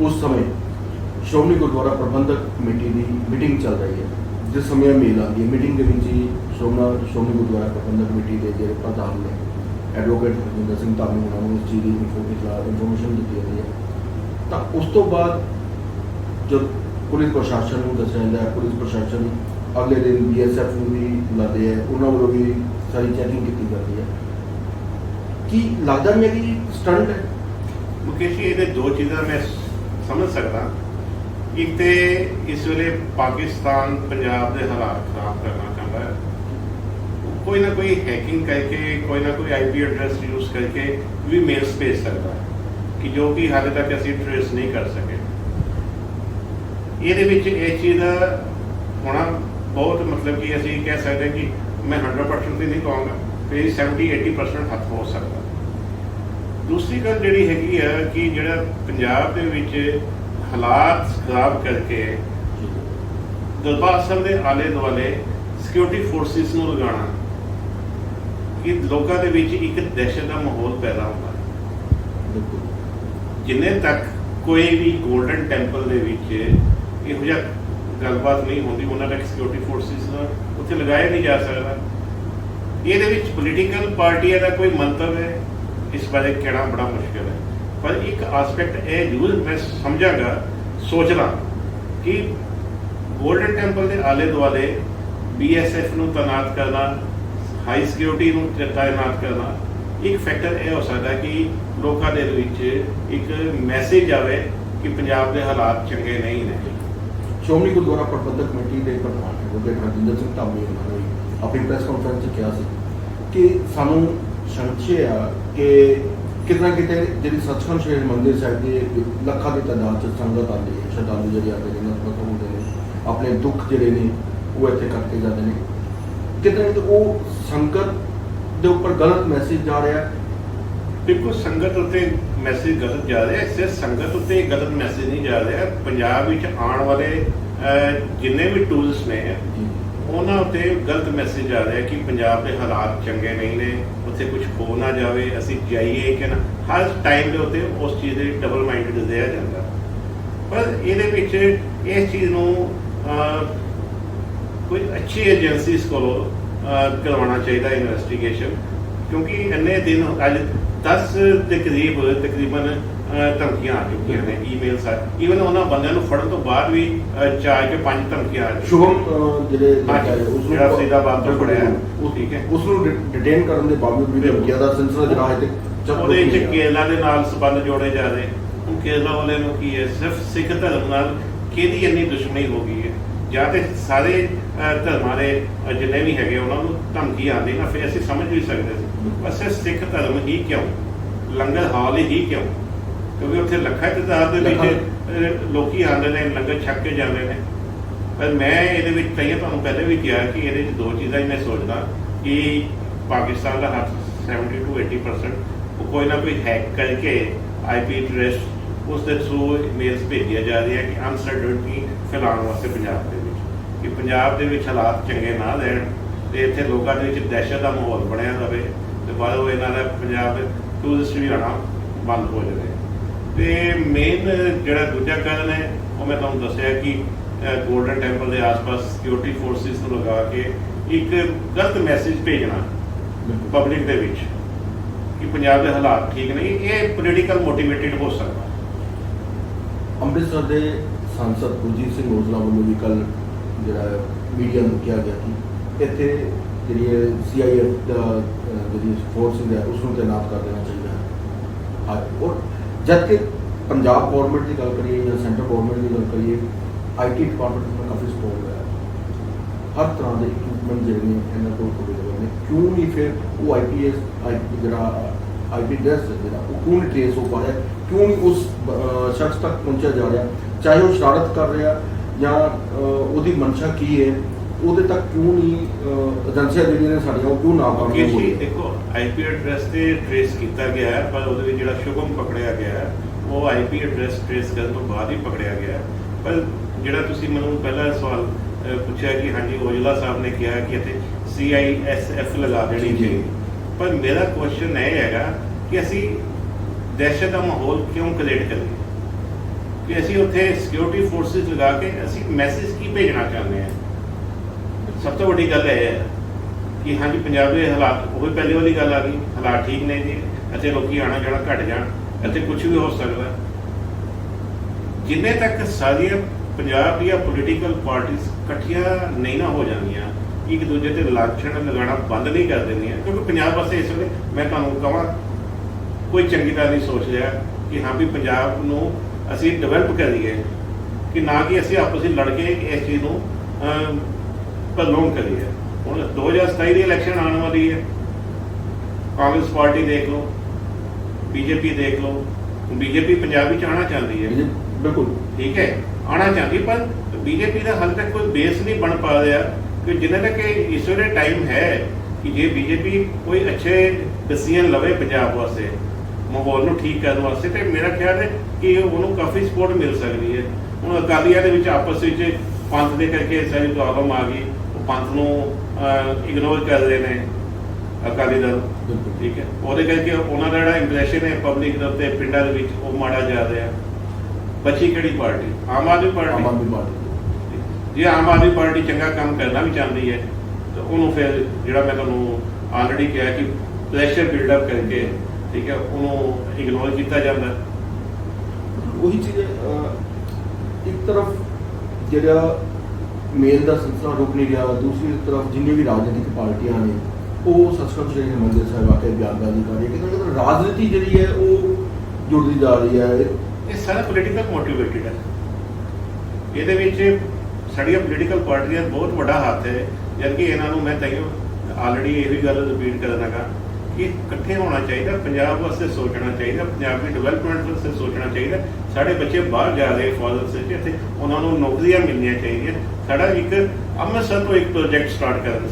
ਉਸ ਸਮੇਂ ਸ਼੍ਰੋਮਣੀ ਗੁਰਦੁਆਰਾ ਪ੍ਰਬੰਧਕ ਕਮੇਟੀ ਦੀ ਮੀਟਿੰਗ ਚੱਲ ਰਹੀ ਹੈ। ਜਿਸ ਸਮੇਂ ਮੇਲ ਆਉਂਦੀ ਹੈ ਮੀਟਿੰਗ ਦੇ ਵਿੱਚ ਹੀ ਸ਼੍ਰੋਮਣੀ ਸ਼੍ਰੋਮਣੀ ਗੁਰਦੁਆਰਾ ਪ੍ਰਬੰਧਕ ਕਮੇਟੀ ਦੇ ਜਿਹੜੇ ਪ੍ਰਧਾਨ ਨੇ ਐਡਵੋਕੇਟ ਹਰਜਿੰਦਰ ਸਿੰਘ ਧਾਮੀ ਉਹਨਾਂ ਨੂੰ ਇਸ ਚੀਜ਼ ਦੀ ਇਨਫੋਰਮੇਸ਼ਨ ਦਿੱਤੀ ਜਾਂਦੀ ਹੈ। ਤਾਂ ਉਸ ਤੋਂ ਬਾਅਦ ਜਦ ਪੁਲਿਸ ਪ੍ਰਸ਼ਾਸਨ ਨੂੰ ਦੱਸਿਆ ਜਾਂਦਾ ਪੁਲਿਸ ਪ੍ਰਸ਼ਾਸਨ ਅਗਲੇ ਦਿਨ ਬੀਐਸਐਫ ਨੂੰ ਵੀ ਬੁਲਾਉਂਦੇ ਹੈ, ਉਹਨਾਂ ਵੱਲੋਂ ਵੀ ਸਾਰੀ ਚੈਕਿੰਗ ਕੀਤੀ ਜਾਂਦੀ ਹੈ। ਕੀ ਲੱਗਦਾ ਨਹੀਂ ਕਿ ਸਟੰਟ ਹੈ? ਮੁਕੇਸ਼ ਜੀ, ਇਹਦੇ ਦੋ ਚੀਜ਼ਾਂ ਮੈਂ ਸਮਝ ਸਕਦਾ। ਇੱਕ ਤੇ ਇਸ ਵੇਲੇ ਪਾਕਿਸਤਾਨ ਪੰਜਾਬ ਦੇ ਹਾਲਾਤ ਖਰਾਬ ਕਰਨਾ ਚਾਹੁੰਦਾ ਹੈ। ਕੋਈ ਨਾ ਕੋਈ ਹੈਕਿੰਗ ਕਰਕੇ, ਕੋਈ ਨਾ ਕੋਈ ਆਈਪੀ ਐਡਰੈਸ ਯੂਜ਼ ਕਰਕੇ ਵੀ ਮੇਲਸ ਭੇਜ ਸਕਦਾ ਹੈ ਕਿ ਜੋ ਕਿ ਹਾਲੇ ਤੱਕ ਅਸੀਂ ਟ੍ਰੇਸ ਨਹੀਂ ਕਰ ਸਕੇ। ਇਹਦੇ ਵਿੱਚ ਇਹ ਚੀਜ਼ ਦਾ ਹੋਣਾ ਬਹੁਤ ਮਤਲਬ ਕਿ ਅਸੀਂ ਕਹਿ ਸਕਦੇ ਕਿ ਮੈਂ 100% ਵੀ ਨਹੀਂ ਕਹਾਂਗਾ ਫਿਰ 70 80% ਹੱਥ ਹੋ ਸਕਦਾ। ਦੂਸਰੀ ਗੱਲ ਜਿਹੜੀ ਹੈਗੀ ਆ ਕਿ ਜਿਹੜਾ ਪੰਜਾਬ ਦੇ ਵਿੱਚ ਹਾਲਾਤ ਖਰਾਬ ਕਰਕੇ ਦਰਬਾਰ ਸਾਹਿਬ ਦੇ ਆਲੇ ਦੁਆਲੇ ਸਿਕਿਉਰਿਟੀ ਫੋਰਸਿਸ ਨੂੰ ਲਗਾਉਣਾ ਕਿ ਲੋਕਾਂ ਦੇ ਵਿੱਚ ਇੱਕ ਦਹਿਸ਼ਤ ਦਾ ਮਾਹੌਲ ਪੈਦਾ ਹੁੰਦਾ। ਜਿੰਨੇ ਤੱਕ ਕੋਈ ਵੀ 골ਡਨ ਟੈਂਪਲ ਦੇ ਵਿੱਚ ਇਹੋ ਜਿਹਾ ਗੱਲਬਾਤ ਨਹੀਂ ਹੁੰਦੀ, ਉਹਨਾਂ ਦਾ ਸਿਕਿਉਰਿਟੀ ਫੋਰਸਿਸ ਉੱਥੇ ਲਗਾਇਆ ਨਹੀਂ ਜਾ ਸਕਦਾ। ਇਹਦੇ ਵਿੱਚ ਪੋਲੀਟੀਕਲ ਪਾਰਟੀਆਂ ਦਾ ਕੋਈ ਮੰਤਵ ਹੈ? ਇਸ ਬਾਰੇ ਕਹਿਣਾ ਬੜਾ ਮੁਸ਼ਕਿਲ ਹੈ। ਪਰ ਇੱਕ ਐਸਪੈਕਟ ਇਹ ਜ਼ਰੂਰ ਮੈਂ ਸਮਝਾਂਗਾ ਸੋਚਣਾ ਕਿ ਗੋਲਡਨ ਟੈਂਪਲ ਦੇ ਆਲੇ ਦੁਆਲੇ ਬੀਐਸਐਫ ਨੂੰ ਤਾਇਨਾਤ ਕਰਨਾ ਹਾਈ ਸਿਕਿਉਰਿਟੀ ਨੂੰ ਤਾਇਨਾਤ ਕਰਨਾ, ਇੱਕ ਫੈਕਟਰ ਇਹ ਹੋ ਸਕਦਾ ਕਿ ਲੋਕਾਂ ਦੇ ਵਿੱਚ ਇੱਕ ਮੈਸੇਜ ਆਵੇ ਕਿ ਪੰਜਾਬ ਦੇ ਹਾਲਾਤ ਚੰਗੇ ਨਹੀਂ ਨੇ। ਸ਼੍ਰੋਮਣੀ ਗੁਰਦੁਆਰਾ ਪ੍ਰਬੰਧਕ ਕਮੇਟੀ ਦੇ ਪ੍ਰਧਾਨ ਐਡਵੋਕੇਟ ਹਰਜਿੰਦਰ ਸਿੰਘ ਧਾਮੀ ਉਹਨਾਂ ਨੇ ਆਪਣੀ ਪ੍ਰੈਸ ਕਾਨਫਰੰਸ 'ਚ ਕਿਹਾ ਸੀ ਕਿ ਸਾਨੂੰ ਸੰਸ਼ੇ ਆ ਕਿ ਕਿਤਨਾ ਕਿਤੇ ਜਿਹੜੀ ਸੱਚਖੰਡ ਸ਼੍ਰੀ ਮੰਦਿਰ ਸਾਹਿਬ ਦੇ ਲੱਖਾਂ ਦੀ ਤਾਦਾਦ 'ਚ ਸੰਗਤ ਆਉਂਦੀ ਹੈ, ਸ਼ਰਧਾਲੂ ਜਿਹੜੇ ਆਉਂਦੇ ਨੇ ਨਤਮਸਤਕ ਹੁੰਦੇ ਨੇ, ਆਪਣੇ ਦੁੱਖ ਜਿਹੜੇ ਨੇ, ਉਹ ਇੱਥੇ ਕਰਕੇ ਜਾਂਦੇ ਨੇ। ਕਿਤੇ ਨਾ ਕਿਤੇ ਉਹ ਸੰਗਤ ਦੇ ਉੱਪਰ ਗਲਤ ਮੈਸੇਜ ਜਾ ਰਿਹਾ ਹੈ ਦੇਖੋ, ਸੰਗਤ ਉੱਤੇ ਮੈਸੇਜ ਗਲਤ ਜਾ ਰਿਹਾ ਹੈ ਸਿਰਫ ਸੰਗਤ ਉੱਤੇ ਗਲਤ ਮੈਸੇਜ ਨਹੀਂ ਜਾ ਰਿਹਾ। ਪੰਜਾਬ ਵਿੱਚ ਆਉਣ ਵਾਲੇ ਜਿੰਨੇ ਵੀ ਟੂਰਿਸਟ ਨੇ, ਉਹਨਾਂ ਉੱਤੇ ਗਲਤ ਮੈਸੇਜ ਜਾ ਰਿਹਾ ਕਿ ਪੰਜਾਬ ਦੇ ਹਾਲਾਤ ਚੰਗੇ ਨਹੀਂ ਨੇ, ਉੱਥੇ ਕੁਝ ਹੋ ਨਾ ਜਾਵੇ, ਅਸੀਂ ਜਾਈਏ ਕਿ ਨਾ। ਹਰ ਟਾਈਮ ਦੇ ਉੱਤੇ ਉਸ ਚੀਜ਼ ਦੇ ਡਬਲ ਮਾਈਂਡਡ ਰਿਹਾ ਜਾਂਦਾ। ਪਰ ਇਹਦੇ ਵਿੱਚ ਇਸ ਚੀਜ਼ ਨੂੰ ਕੋਈ ਅੱਛੀ ਏਜੰਸੀਜ਼ ਕੋਲੋਂ ਕਰਵਾਉਣਾ ਚਾਹੀਦਾ ਇਨਵੈਸਟੀਗੇਸ਼ਨ ਕਿਉਂਕਿ ਇੰਨੇ ਦਿਨ ਅੱਜ 10 ਦੇ ਕਰੀਬ ਤਕਰੀਬਨ ਧਮਕੀਆਂ ਆ ਚੁੱਕੀਆਂ ਨੇ ਈਮੇਲ ਸਾ ਈਵਨ ਉਹਨਾਂ ਬੰਦਿਆਂ ਨੂੰ ਫੜਨ ਤੋਂ ਬਾਅਦ ਵੀ ਚਾਰ ਕੇ ਪੰਜ ਧਮਕੀਆਂ ਆ ਸ਼ੁਭਮ ਅਹ, ਜਿਹੜੇ ਹਾਂਜੀ, ਲੜਕਾ ਹੈ, ਉਸ ਨੂੰ ਜਿਹੜਾ ਫਰੀਦਾਬਾਦ ਤੋਂ ਫੜਿਆ। ਹੈ, ਉਸ- ਠੀਕ ਹੈ। ਉਸ ਨੂੰ ਡਿਟੇਨ ਕਰਨ ਦੇ ਬਾਵਜੂਦ ਵੀ ਧਮਕੀਆਂ ਦਾ ਸਿਲਸਿਲਾ ਜਿਹੜਾ ਹੈ ਤੇ ਚੱਲ ਉਹਦੇ ਰਿਹਾ ਵਿੱਚ ਹੈ। ਕੇਰਲਾ ਦੇ ਨਾਲ ਸਬੰਧ ਜੋੜੇ ਜਾ ਰਹੇ। ਹੁਣ ਕੇਰਲਾ ਵਾਲੇ ਨੂੰ ਕੀ ਹੈ? ਸਿਰਫ ਸਿੱਖ ਧਰਮ ਨਾਲ ਕਿਹਦੀ ਇੰਨੀ ਦੁਸ਼ਮਣੀ ਹੋ ਗਈ ਹੈ? ਜਾਂ ਤੇ ਸਾਰੇ ਧਰਮਾਂ ਦੇ ਜਿੰਨੇ ਵੀ ਹੈਗੇ ਉਹਨਾਂ ਨੂੰ ਧਮਕੀ ਆਉਂਦੀ ਨਾ ਫਿਰ ਅਸੀਂ ਸਮਝ ਵੀ ਸਕਦੇ ਸੀ। ਸਿਰਫ ਸਿੱਖ ਧਰਮ ਹੀ ਕਿਉਂ? ਲੰਗਰ ਹਾਲ ਹੀ ਕਿਉਂ? ਕਿਉਂਕਿ ਉੱਥੇ ਲੱਖਾਂ ਤਾਦਾਦ ਦੇ ਵਿੱਚ ਲੋਕੀ ਆਉਂਦੇ ਨੇ ਲੰਗਰ ਛਕ ਕੇ ਜਾਂਦੇ ਨੇ। ਪਰ ਮੈਂ ਇਹਦੇ ਵਿੱਚ ਕਈਆਂ ਤੁਹਾਨੂੰ ਪਹਿਲੇ ਵੀ ਕਿਹਾ ਕਿ ਇਹਦੇ ਵਿੱਚ ਦੋ ਚੀਜ਼ਾਂ ਹੀ ਮੈਂ ਸੋਚਦਾ ਕਿ ਪਾਕਿਸਤਾਨ ਦਾ ਹੱਥ 70 ਤੋਂ 80% ਉਹ ਕੋਈ ਨਾ ਕੋਈ ਹੈਕ ਕਰਕੇ ਆਈਪੀ ਐਡਰੈਸ ਉਸ ਦੇ ਥਰੂ ਮੇਲਸ ਭੇਜਿਆ ਜਾ ਰਿਹਾ ਹੈ ਕਿ ਅਨਸਰਟਨਟੀ ਫੈਲਾਉਣ ਵਾਸਤੇ ਪੰਜਾਬ ਦੇ ਵਿੱਚ। ਕਿ ਪੰਜਾਬ ਦੇ ਵਿੱਚ ਹਾਲਾਤ ਚੰਗੇ ਨਾ ਰਹਿਣ ਤੇ ਇੱਥੇ ਲੋਕਾਂ ਦੇ ਵਿੱਚ ਦਹਿਸ਼ਤ ਦਾ ਮਾਹੌਲ ਬਣਿਆ ਰਵੇ। ਤੇ ਬਾਅਦੋਂ ਇਹਨਾਂ ਦਾ ਪੰਜਾਬ ਦੇ ਟੂਰਿਸਟ ਵੀ ਆਉਣਾ ਬੰਦ ਹੋ ਜਾਵੇ। ਤੇ ਮੇਨ ਜਿਹੜਾ ਦੂਜਾ ਕਾਰਨ ਹੈ, ਉਹ ਮੈਂ ਤੁਹਾਨੂੰ ਦੱਸਿਆ ਕਿ ਗੋਲਡਨ ਟੈਂਪਲ ਦੇ ਆਸ-ਪਾਸ ਸਿਕਿਉਰਿਟੀ ਫੋਰਸਿਸ ਨੂੰ ਲਗਾ ਕੇ ਇੱਕ ਗਲਤ ਮੈਸੇਜ ਭੇਜਣਾ ਪਬਲਿਕ ਦੇ ਵਿੱਚ ਕਿ ਪੰਜਾਬ ਦੇ ਹਾਲਾਤ ਠੀਕ ਨਹੀਂ, ਇਹ ਪੋਲੀਟੀਕਲ ਮੋਟੀਵੇਟਿਡ ਹੋ ਸਕਦਾ। ਅੰਮ੍ਰਿਤਸਰ ਦੇ ਸੰਸਦ ਗੁਰਜੀਤ ਸਿੰਘ ਔਜਲਾ ਵੱਲੋਂ ਵੀ ਕੱਲ ਜਿਹੜਾ ਮੀਡੀਆ ਨੂੰ ਕਿਹਾ ਗਿਆ ਕਿ ਇੱਥੇ ਜਿਹੜੀ ਸੀਆਈਐਫ ਦਾ ਜਿਹੜੀ ਫੋਰਸਿੰਗ ਹੈ ਉਸ ਨੂੰ ਤੈਨਾਤ ਕਰ ਦੇਣਾ ਚਾਹੀਦਾ ਹੈ। ਹਾਂ, ਔਰ ਜਦਕਿ ਪੰਜਾਬ ਗਵਰਨਮੈਂਟ ਦੀ ਗੱਲ ਕਰੀਏ ਜਾਂ ਸੈਂਟਰ ਗਵਰਨਮੈਂਟ ਦੀ ਗੱਲ ਕਰੀਏ ਆਈਟੀ ਡਿਪਾਰਟਮੈਂਟ ਨੂੰ ਕਾਫੀ ਸਪੋਰਟ ਹੋਇਆ ਹਰ ਤਰ੍ਹਾਂ ਦੇ ਇਕਵਿਪਮੈਂਟ ਜਿਹੜੇ ਨੇ, ਇਹਨਾਂ ਕੋਲ ਅਵੇਲੇਬਲ ਨੇ। ਕਿਉਂ ਨਹੀਂ ਫਿਰ ਉਹ ਆਈਪੀਐਸ ਆਈਪੀ ਜਿਹੜਾ ਆਈਪੀ ਡਰੈਸ ਜਿਹੜਾ, ਉਹ ਕਿਉਂ ਨਹੀਂ ਟ੍ਰੇਸ ਹੋ ਪਾ ਰਿਹਾ ਕਿਉਂ ਨਹੀਂ ਉਸ ਸ਼ਖਸ ਤੱਕ ਪਹੁੰਚਿਆ ਜਾ ਰਿਹਾ? ਚਾਹੇ ਉਹ ਸ਼ਰਾਰਤ ਕਰ ਰਿਹਾ ਜਾਂ ਉਹਦੀ ਮਨਸ਼ਾ ਕੀ ਹੈ? ਉਹਦੇ ਤੱਕ ਕਿਉਂ ਨਹੀਂ ਏਜੰਸੀਆਂ ਜਿਹੜੀਆਂ ਨੇ ਸਾਡੀਆਂ ਉਹ ਕਿਉਂ ਨਾ ਕਿ ਕਾਮਯਾਬ ਹੋ ਜੀ ਰਹੀਆਂ? ਦੇਖੋ ਆਈਪੀ ਐਡਰੈਸ ਤੇ ਟ੍ਰੇਸ ਕੀਤਾ ਗਿਆ ਹੈ ਪਰ ਉਹਦੇ ਵਿੱਚ ਜਿਹੜਾ ਸ਼ੁਭਮ ਪਕੜਿਆ ਗਿਆ ਹੈ ਉਹ ਆਈਪੀ ਐਡਰੈਸ ਟ੍ਰੇਸ ਕਰਨ ਤੋਂ ਬਾਅਦ ਹੀ ਪਕੜਿਆ ਗਿਆ ਹੈ। ਪਰ ਜਿਹੜਾ ਤੁਸੀਂ ਮੈਨੂੰ ਪਹਿਲਾ ਸਵਾਲ ਪੁੱਛਿਆ ਕਿ ਹਾਂਜੀ ਔਜਲਾ ਸਾਹਿਬ ਨੇ ਕਿਹਾ ਕਿ ਇੱਥੇ ਸੀਆਈਐਸਐਫ ਲਗਾ ਦੇਣੀ। ਚਾਹੀਦੀ। ਪਰ ਮੇਰਾ ਕੁਐਸਚਨ ਇਹ ਹੈਗਾ ਕਿ ਅਸੀਂ ਦਹਿਸ਼ਤ ਦਾ ਮਾਹੌਲ ਕਿਉਂ ਕ੍ਰੀਏਟ ਕਰੀਏ? ਕਿ ਅਸੀਂ ਉੱਥੇ ਸਿਕਿਉਰਿਟੀ ਫੋਰਸਿਸ ਲਗਾ ਕੇ ਅਸੀਂ ਮੈਸੇਜ ਕੀ ਭੇਜਣਾ ਚਾਹੁੰਦੇ ਹਾਂ? ਸਭ ਤੋਂ ਵੱਡੀ ਗੱਲ ਇਹ ਹੈ ਕਿ ਹਾਂਜੀ, ਪੰਜਾਬ ਦੇ ਹਾਲਾਤ ਉਹ ਵੀ ਪਹਿਲੇ ਵਾਲੀ ਗੱਲ ਆ ਗਈ। ਹਾਲਾਤ ਠੀਕ ਨੇ ਜੀ। ਇੱਥੇ ਲੋਕੀ ਆਣਾ ਜਾਣਾ ਘਟ ਜਾਣ। ਇੱਥੇ ਕੁਝ ਵੀ ਹੋ ਸਕਦਾ। ਜਿੰਨੇ ਤੱਕ ਸਾਰੀਆਂ ਪੰਜਾਬ ਦੀਆਂ ਪੋਲੀਟੀਕਲ ਪਾਰਟੀਆਂ ਇਕੱਠੀਆਂ ਨਹੀਂ ਨਾ ਹੋ ਜਾਂਦੀਆਂ ਇੱਕ ਦੂਜੇ ਤੇ ਲਾਛਣ ਲਗਾਉਣਾ ਬੰਦ ਨਹੀਂ ਕਰ ਦਿੰਦੀਆਂ ਕਿਉਂਕਿ ਪੰਜਾਬ ਵਾਸਤੇ ਇਸ ਵੇਲੇ ਮੈਂ ਤੁਹਾਨੂੰ ਕਹਾਂ ਕੋਈ ਚੰਗੀ ਤਰ੍ਹਾਂ ਨਹੀਂ ਸੋਚ ਰਿਹਾ ਕਿ ਹਾਂ ਵੀ ਪੰਜਾਬ ਨੂੰ ਅਸੀਂ ਡਿਵੈਲਪ ਕਰੀਏ, ਕਿ ਨਾ ਕਿ ਅਸੀਂ ਆਪਸ ਵਿੱਚ ਲੜ ਕੇ ਇਸ ਚੀਜ਼ ਨੂੰ ਪ੍ਰਲੋਮ ਕਰੀਏ ਹੁਣ 2027 ਦੀ ਇਲੈਕਸ਼ਨ ਆਉਣ ਵਾਲੀ ਹੈ। ਕਾਂਗਰਸ ਪਾਰਟੀ ਦੇਖ ਲਓ ਬੀਜੇਪੀ ਦੇਖ ਲਓ ਬੀਜੇਪੀ ਪੰਜਾਬ ਵਿੱਚ ਆਉਣਾ ਚਾਹੁੰਦੀ ਹੈ। ਬਿਲਕੁਲ। ਠੀਕ ਹੈ ਆਉਣਾ ਚਾਹੁੰਦੀ ਪਰ ਬੀਜੇਪੀ ਦਾ ਹਾਲੇ ਤੱਕ ਕੋਈ ਬੇਸ ਨਹੀਂ ਬਣ ਪਾ ਰਿਹਾ ਕਿ ਜਿੰਨੇ ਤੱਕ ਇਸ ਵੇਲੇ ਟਾਈਮ ਹੈ ਕਿ ਜੇ ਬੀਜੇਪੀ ਕੋਈ ਅੱਛੇ ਡਿਸੀਜਨ ਲਵੇ ਪੰਜਾਬ ਵਾਸਤੇ ਮਾਹੌਲ ਨੂੰ ਠੀਕ ਕਰਨ ਵਾਸਤੇ ਤੇ ਮੇਰਾ ਖਿਆਲ ਹੈ ਕਿ ਉਹਨੂੰ ਕਾਫੀ ਸਪੋਰਟ ਮਿਲ ਸਕਦੀ ਹੈ। ਹੁਣ ਅਕਾਲੀਆਂ ਦੇ ਵਿੱਚ ਆਪਸ ਵਿੱਚ ਪੰਥ ਦੇ ਕਰਕੇ ਸਾਰੀ ਪ੍ਰੋਬਲਮ ਆ ਗਈ। ਪੰਥ ਨੂੰ ਇਗਨੋਰ ਕਰ ਰਹੇ ਨੇ ਅਕਾਲੀ ਦਲ। ਬਿਲਕੁਲ। ਠੀਕ ਹੈ। ਉਹਦੇ ਕਰਕੇ ਉਹਨਾਂ ਦਾ ਜਿਹੜਾ ਇੰਪ੍ਰੈਸ਼ਨ ਹੈ ਪਬਲਿਕ ਦੇ ਉੱਤੇ ਪਿੰਡਾਂ ਦੇ ਵਿੱਚ ਉਹ ਮਾੜਾ ਜਾ ਰਿਹਾ। ਬਚੀ ਕਿਹੜੀ party? Aam Aadmi Aam party Aadmi party. ਜੇ ਆਮ ਆਦਮੀ ਪਾਰਟੀ ਚੰਗਾ ਕੰਮ ਕਰਨਾ ਵੀ ਚਾਹੁੰਦੀ ਹੈ ਤਾਂ ਉਹਨੂੰ ਫਿਰ ਜਿਹੜਾ ਮੈਂ ਤੁਹਾਨੂੰ ਆਲਰੇਡੀ ਕਿਹਾ ਕਿ ਪ੍ਰੈਸ਼ਰ ਬਿਲਡ ਅਪ ਕਰਕੇ ਠੀਕ ਹੈ ਉਹਨੂੰ ਇਗਨੋਰ ਕੀਤਾ ਜਾਂਦਾ। ਉਹੀ ਚੀਜ਼ ਇੱਕ ਤਰਫ ਜਿਹੜਾ ਮੇਲ ਦਾ ਸਿਲਸਿਲਾ ਰੁਕ ਨਹੀਂ ਰਿਹਾ ਦੂਸਰੀ ਤਰਫ ਜਿੰਨੀ ਵੀ ਰਾਜਨੀਤਿਕ ਪਾਰਟੀਆਂ ਨੇ, ਉਹ ਸੱਚਮੁੱਚ ਜਿਹੜੀ ਹਰਮੰਦਰ ਸਾਹਿਬ ਆ ਕੇ ਬਿਆਨਬਾਜ਼ੀ ਕਰ ਰਹੀ ਹੈ। ਕਿਉਂਕਿ ਰਾਜਨੀਤੀ ਜਿਹੜੀ ਹੈ, ਉਹ ਜੁੜਦੀ ਜਾ ਰਹੀ ਹੈ। ਇਹ ਸਾਰਾ ਪੋਲੀਟੀਕਲ ਮੋਟੀਵੇਟਡ ਹੈ। ਇਹਦੇ ਵਿੱਚ ਸਾਡੀਆਂ ਪੋਲੀਟੀਕਲ ਪਾਰਟੀਆਂ ਬਹੁਤ ਵੱਡਾ ਹੱਥ ਹੈ। ਜਦਕਿ ਇਹਨਾਂ ਨੂੰ ਮੈਂ ਤੈਨੂੰ ਆਲਰੇਡੀ ਇਹ ਵੀ ਗੱਲ ਰਿਪੀਟ ਕਰਨਾਗਾ ਕਿ ਇਕੱਠੇ ਹੋਣਾ ਚਾਹੀਦਾ ਪੰਜਾਬ ਵਾਸਤੇ ਸੋਚਣਾ ਚਾਹੀਦਾ ਪੰਜਾਬ ਦੀ ਡਿਵੈਲਪਮੈਂਟ ਵਾਸਤੇ ਸੋਚਣਾ ਚਾਹੀਦਾ। ਸਾਡੇ ਬੱਚੇ ਬਾਹਰ ਜਾ ਰਹੇ ਫਾਦਰ ਸੇ ਇੱਥੇ ਉਹਨਾਂ ਨੂੰ ਨੌਕਰੀਆਂ ਮਿਲਣੀਆਂ ਚਾਹੀਦੀਆਂ। ਸਾਡਾ ਇੱਕ ਅੰਮ੍ਰਿਤਸਰ ਤੋਂ ਇੱਕ ਪ੍ਰੋਜੈਕਟ ਸਟਾਰਟ ਕਰਨ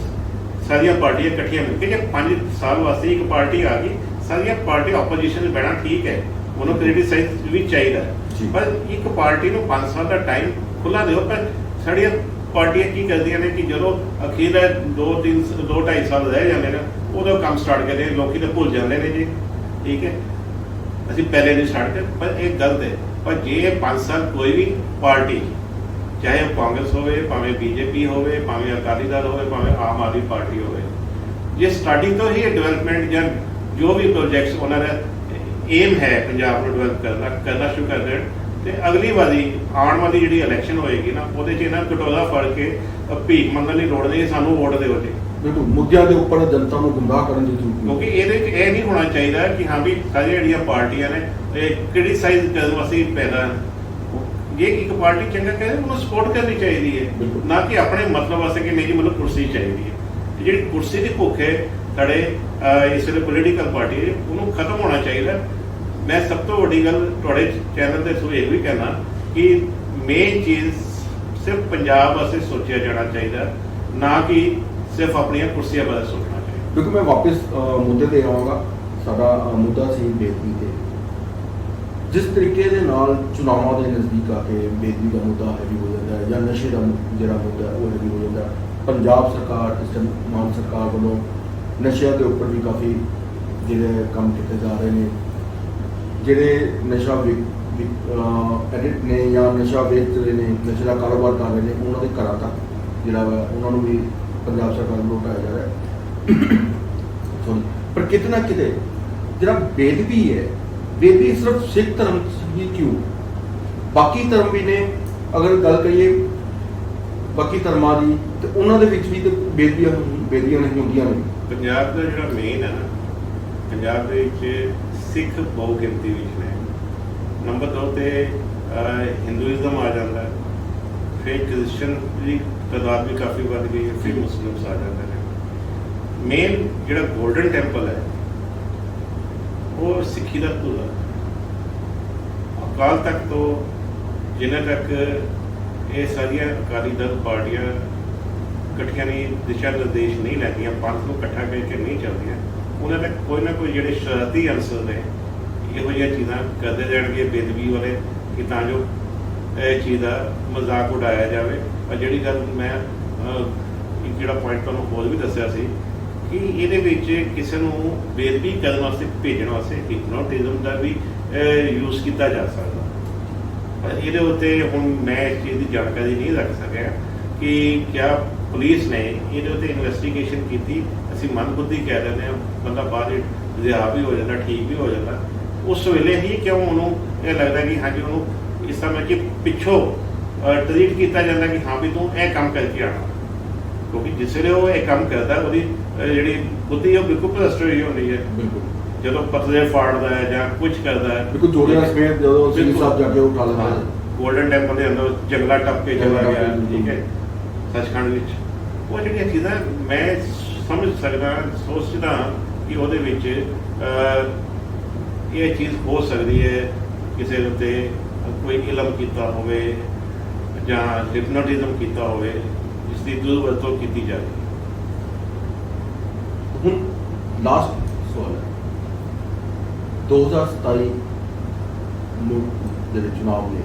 ਸਾਰੀਆਂ ਪਾਰਟੀਆਂ ਇਕੱਠੀਆਂ ਮਿਲ ਕੇ ਜੇ 5 ਸਾਲ ਵਾਸਤੇ ਇੱਕ ਪਾਰਟੀ ਆ ਗਈ ਸਾਰੀਆਂ ਪਾਰਟੀ ਆਪੋਜੀਸ਼ਨ 'ਚ ਬਹਿਣਾ ਠੀਕ ਹੈ ਉਹਨੂੰ ਕ੍ਰਿਟਿਸਾਈਜ਼ ਵੀ ਚਾਹੀਦਾ। ਪਰ ਇੱਕ ਪਾਰਟੀ ਨੂੰ 5 ਸਾਲ ਦਾ ਟਾਈਮ ਖੁੱਲਾ ਦਿਓ ਪਰ ਸਾਡੀਆਂ ਪਾਰਟੀਆਂ ਕੀ ਕਰਦੀਆਂ ਨੇ ਕਿ ਜਦੋਂ ਅਖੀਰ 2 3 2 2.5 ਸਾਲ ਰਹਿ ਜਾਂਦੇ ਨੇ ਉਹਦਾ ਕੰਮ ਸਟਾਰਟ ਕਰਦੇ ਨੇ ਲੋਕੀ ਤਾਂ ਭੁੱਲ ਜਾਂਦੇ ਨੇ ਜੀ। ਠੀਕ ਹੈ? ਅਸੀਂ ਪਹਿਲੇ ਨਹੀਂ ਸਟਾਰਟ ਕਰ, ਪਰ ਇਹ ਗਲਤ ਹੈ। ਪਰ ਜੇ 5 ਸਾਲ ਕੋਈ ਵੀ ਪਾਰਟੀ, ਚਾਹੇ ਉਹ ਕਾਂਗਰਸ ਹੋਵੇ, ਭਾਵੇਂ ਬੀਜੇਪੀ ਹੋਵੇ, ਭਾਵੇਂ ਅਕਾਲੀ ਦਲ ਹੋਵੇ, ਭਾਵੇਂ ਆਮ ਆਦਮੀ ਪਾਰਟੀ ਹੋਵੇ, ਜੇ ਸਟਾਰਟਿੰਗ ਤੋਂ ਹੀ ਡਿਵੈਲਪਮੈਂਟ ਜਾਂ ਜੋ ਵੀ ਪ੍ਰੋਜੈਕਟਸ ਉਹਨਾਂ ਦਾ ਏਮ ਹੈ ਪੰਜਾਬ ਨੂੰ ਡਿਵੈਲਪ ਕਰਨਾ ਕਰਨਾ ਸ਼ੁਰੂ ਕਰ ਦੇਣ, ਤੇ ਅਗਲੀ ਵਾਰੀ, ਆਉਣ ਵਾਲੀ ਜਿਹੜੀ ਇਲੈਕਸ਼ਨ ਹੋਏਗੀ ਨਾ, ਉਹਦੇ 'ਚ ਇਹਨਾਂ ਕਟੋਲਾ ਫੜ ਕੇ ਭੀਖ ਮੰਗਣ ਦੀ ਲੋੜ ਨਹੀਂ, ਸਾਨੂੰ ਵੋਟ ਦਿਓ ਜੀ। ਬਿਲਕੁਲ ਮੁੱਦਿਆਂ ਦੇ ਉੱਪਰ ਜਨਤਾ ਨੂੰ ਗੁੰਮਰਾਹ ਕਰਨ ਦੀ ਜ਼ਰੂਰਤ ਕਿਉਂਕਿ ਇਹਦੇ 'ਚ ਇਹ ਨਹੀਂ ਹੋਣਾ ਚਾਹੀਦਾ ਕਿ ਹਾਂ ਵੀ ਸਾਰੀਆਂ ਜਿਹੜੀਆਂ ਪਾਰਟੀਆਂ ਨੇ ਇਹ ਕ੍ਰਿਟਿਸਾਈਜ਼ ਕਰਨ ਅਸੀਂ ਪੈਦਾ ਜੇ ਇੱਕ ਪਾਰਟੀ ਚੰਗਾ ਕਹੇ ਉਹਨੂੰ ਸਪੋਰਟ ਕਰਨੀ ਚਾਹੀਦੀ ਹੈ। ਨਾ ਕਿ ਆਪਣੇ ਮਤਲਬ ਵਾਸਤੇ ਕਿ ਜੀ ਮੈਨੂੰ ਕੁਰਸੀ ਚਾਹੀਦੀ ਹੈ। ਇਹ ਜਿਹੜੀ ਕੁਰਸੀ ਦੀ ਭੁੱਖ ਹੈ ਸਾਡੇ ਇਸ ਵੇਲੇ ਪੋਲੀਟੀਕਲ ਪਾਰਟੀ ਉਹਨੂੰ ਖਤਮ ਹੋਣਾ ਚਾਹੀਦਾ। ਮੈਂ ਸਭ ਤੋਂ ਵੱਡੀ ਗੱਲ ਤੁਹਾਡੇ ਚੈਨਲ ਤੇ ਸੋ ਇਹ ਵੀ ਕਹਿਣਾ ਕਿ ਮੇਨ ਚੀਜ਼ ਸਿਰਫ ਪੰਜਾਬ ਵਾਸਤੇ ਸੋਚਿਆ ਜਾਣਾ ਚਾਹੀਦਾ। ਨਾ ਕਿ ਸਿਰਫ ਆਪਣੀਆਂ ਕੁਰਸੀਆਂ ਬਾਰੇ ਸੋਚਣਾ ਚਾਹੀਦਾ। ਕਿਉਂਕਿ ਮੈਂ ਵਾਪਸ ਅ, ਮੁੱਦੇ ਤੇ ਆਵਾਂਗਾ। ਸਾਡਾ ਅ, ਮੁੱਦਾ ਸੀ ਬੇਦਬੀ ਤੇ। ਜਿਸ ਤਰੀਕੇ ਦੇ ਨਾਲ ਚੁਣਾਵਾਂ ਦੇ ਨਜ਼ਦੀਕ ਆ ਕੇ ਬੇਦਬੀ ਦਾ ਮੁੱਦਾ ਹੈਵੀ ਹੋ ਜਾਂਦਾ ਹੈ ਜਾਂ ਨਸ਼ੇ ਦਾ ਮੁ- ਜਿਹੜਾ ਮੁੱਦਾ ਹੈ ਉਹ ਹੈਵੀ ਹੋ ਜਾਂਦਾ ਹੈ। ਪੰਜਾਬ ਸਰਕਾਰ ਇਸ ਟਾਈਮ ਮਾਨ ਸਰਕਾਰ ਵੱਲੋਂ ਨਸ਼ਿਆਂ ਦੇ ਉੱਪਰ ਵੀ ਕਾਫੀ ਜਿਹੜੇ ਕੰਮ ਕੀਤੇ ਜਾ ਰਹੇ ਨੇ। ਜਿਹੜੇ ਨਸ਼ਾ ਐਡਿਟ ਨੇ ਜਾਂ ਨਸ਼ਾ ਵੇਚ ਰਹੇ ਨੇ ਨਸ਼ੇ ਦਾ ਕਾਰੋਬਾਰ ਕਰ ਰਹੇ ਨੇ ਉਹਨਾਂ ਦੇ ਘਰਾਂ ਤੱਕ ਜਿਹੜਾ ਵਾ ਉਹਨਾਂ ਨੂੰ ਵੀ ਪੰਜਾਬ ਸਰਕਾਰ ਨੂੰ ਉਠਾਇਆ ਜਾ ਰਿਹਾ ਹੈ। ਪਰ ਕਿਤੇ ਨਾ ਕਿਤੇ ਜਿਹੜਾ ਬੇਦਬੀ ਹੈ ਬੇਦਬੀ ਸਿਰਫ ਸਿੱਖ ਧਰਮ 'ਚ ਹੀ ਕਿਉਂ? ਬਾਕੀ ਧਰਮ ਵੀ ਨੇ, ਅਗਰ ਗੱਲ ਕਰੀਏ ਬਾਕੀ ਧਰਮਾਂ ਦੀ, ਤੇ ਉਹਨਾਂ ਦੇ ਵਿੱਚ ਵੀ ਤੇ ਬੇਦਬੀਆਂ ਬੇਦਬੀਆਂ ਨਹੀਂ ਹੁੰਦੀਆਂ ਨੇ। ਪੰਜਾਬ ਦਾ ਜਿਹੜਾ ਮੇਨ ਹੈ ਨਾ, ਪੰਜਾਬ ਦੇ ਵਿੱਚ ਸਿੱਖ ਬਹੁ ਗਿਣਤੀ ਵਿੱਚ ਨੇ। ਨੰਬਰ 2 ਤੇ ਹਿੰਦੂਇਜ਼ਮ ਆ ਜਾਂਦਾ। ਹੈ ਫਿਰ ਕ੍ਰਿਸਚਨ ਦੀ ਤਾਦਾਦ ਵੀ ਕਾਫੀ ਵੱਧ ਗਈ ਹੈ, ਫਿਰ ਮੁਸਲਿਮਸ ਆ ਜਾਂਦੇ ਨੇ। ਮੇਨ ਜਿਹੜਾ 골ਡਨ ਟੈਂਪਲ ਹੈ, ਉਹ ਸਿੱਖੀ ਦਾ ਧੂਰਾ ਅਕਾਲ ਤੱਕ ਤੋਂ ਜਿੰਨਾ ਤੱਕ ਇਹ ਸਾਰੀਆਂ ਅਕਾਲੀ ਦਲ, ਪਾਰਟੀਆਂ ਇਕੱਠੀਆਂ ਨਹੀਂ ਦਿਸ਼ਾ ਨਿਰਦੇਸ਼ ਨਹੀਂ ਲੈਂਦੀਆਂ, ਪੰਥ ਨੂੰ ਇਕੱਠਾ ਕਰਕੇ ਨਹੀਂ ਚੱਲਦੀਆਂ, ਉਹਨਾਂ ਤੱਕ ਕੋਈ ਨਾ ਕੋਈ ਜਿਹੜੇ ਸ਼ਰਾਰਤੀ ਅਨਸਰ ਨੇ, ਇਹੋ ਜਿਹੀਆਂ ਚੀਜ਼ਾਂ ਕਰਦੇ ਰਹਿਣਗੇ ਬੇਦਬੀ ਵਾਲੇ ਕਿ ਤਾਂ ਜੋ ਇਹ ਚੀਜ਼ ਦਾ ਮਜ਼ਾਕ ਉਡਾਇਆ ਜਾਵੇ। ਪਰ ਜਿਹੜੀ ਗੱਲ ਮੈਂ ਇੱਕ ਜਿਹੜਾ ਪੁਆਇੰਟ ਤੁਹਾਨੂੰ ਹੋਰ ਵੀ ਦੱਸਿਆ ਸੀ ਕਿ ਇਹਦੇ ਵਿੱਚ ਕਿਸੇ ਨੂੰ ਬੇਦਬੀ ਕਰਨ ਵਾਸਤੇ ਭੇਜਣ ਵਾਸਤੇ ਹਿਪਨੋਟਿਜ਼ਮ ਦਾ ਵੀ ਯੂਜ਼ ਕੀਤਾ ਜਾ ਸਕਦਾ। ਪਰ ਇਹਦੇ ਉੱਤੇ ਹੁਣ ਮੈਂ ਇਸ ਚੀਜ਼ ਦੀ ਜਾਣਕਾਰੀ ਨਹੀਂ ਰੱਖ ਸਕਿਆ ਕਿ ਕਿਆ ਪੁਲਿਸ ਨੇ ਇਹਦੇ ਉੱਤੇ ਇਨਵੈਸਟੀਗੇਸ਼ਨ ਕੀਤੀ। ਅਸੀਂ ਮਨਬੁੱਧੀ ਕਹਿ ਦਿੰਦੇ ਹਾਂ, ਬੰਦਾ ਬਾਹਰ ਰਿਹਾ ਵੀ ਹੋ ਜਾਂਦਾ, ਠੀਕ ਵੀ ਹੋ ਜਾਂਦਾ। ਉਸ ਵੇਲੇ ਹੀ ਕਿਉਂ ਉਹਨੂੰ ਇਹ ਲੱਗਦਾ ਕਿ ਹਾਂਜੀ, ਉਹਨੂੰ ਇਸ ਸਮੇਂ ਕਿ ਪਿੱਛੋਂ ਟ੍ਰੀਟ ਕੀਤਾ ਜਾਂਦਾ ਕਿ ਹਾਂ ਵੀ ਤੂੰ ਇਹ ਕੰਮ ਕਰਕੇ ਆਣਾ ਕਿਉਂਕਿ ਜਿਸ ਵੇਲੇ ਉਹ ਇਹ ਕੰਮ ਕਰਦਾ ਉਹਦੀ ਜਿਹੜੀ ਬੁੱਧੀ ਉਹ ਬਿਲਕੁਲ ਭ੍ਰਸ਼ਟ ਹੋਈ ਹੁੰਦੀ ਹੈ। ਬਿਲਕੁਲ। ਜਦੋਂ ਪਤਲੇ ਫਾੜਦਾ ਹੈ ਜਾਂ ਕੁਝ ਕਰਦਾ ਹੈ ਬਿਲਕੁਲ ਜੋੜਿਆਂ ਸਮੇਤ ਜਦੋਂ ਸਿੰਘ। ਸਾਹਿਬ ਜਾ ਕੇ ਉਠਾ ਲੈਂਦੇ ਨੇ ਗੋਲਡਨ ਟੈਂਪਲ ਦੇ ਅੰਦਰ ਜੰਗਲਾ ਟੱਪ ਕੇ ਚਲਾ ਗਿਆ ਠੀਕ ਹੈ। ਸੱਚਖੰਡ ਵਿੱਚ। ਉਹ ਜਿਹੜੀਆਂ ਚੀਜ਼ਾਂ ਮੈਂ ਸਮਝ ਸਕਦਾ ਸੋਚਦਾ ਕਿ ਉਹਦੇ ਵਿੱਚ ਇਹ ਚੀਜ਼ ਹੋ ਸਕਦੀ ਹੈ ਕਿਸੇ ਦੇ ਉੱਤੇ ਕੋਈ ਇਲਮ ਕੀਤਾ ਹੋਵੇ ਜਾਂ ਹਿਪਨੋਟਿਜ਼ਮ ਕੀਤਾ ਹੋਵੇ ਇਸ ਦੀ ਦੁਰਵਰਤੋਂ ਕੀਤੀ ਜਾਵੇ। ਹੁਣ ਲਾਸਟ ਸਵਾਲ ਹੈ। 2027 ਨੂੰ ਜਿਹੜੇ ਚੁਣਾਵ ਨੇ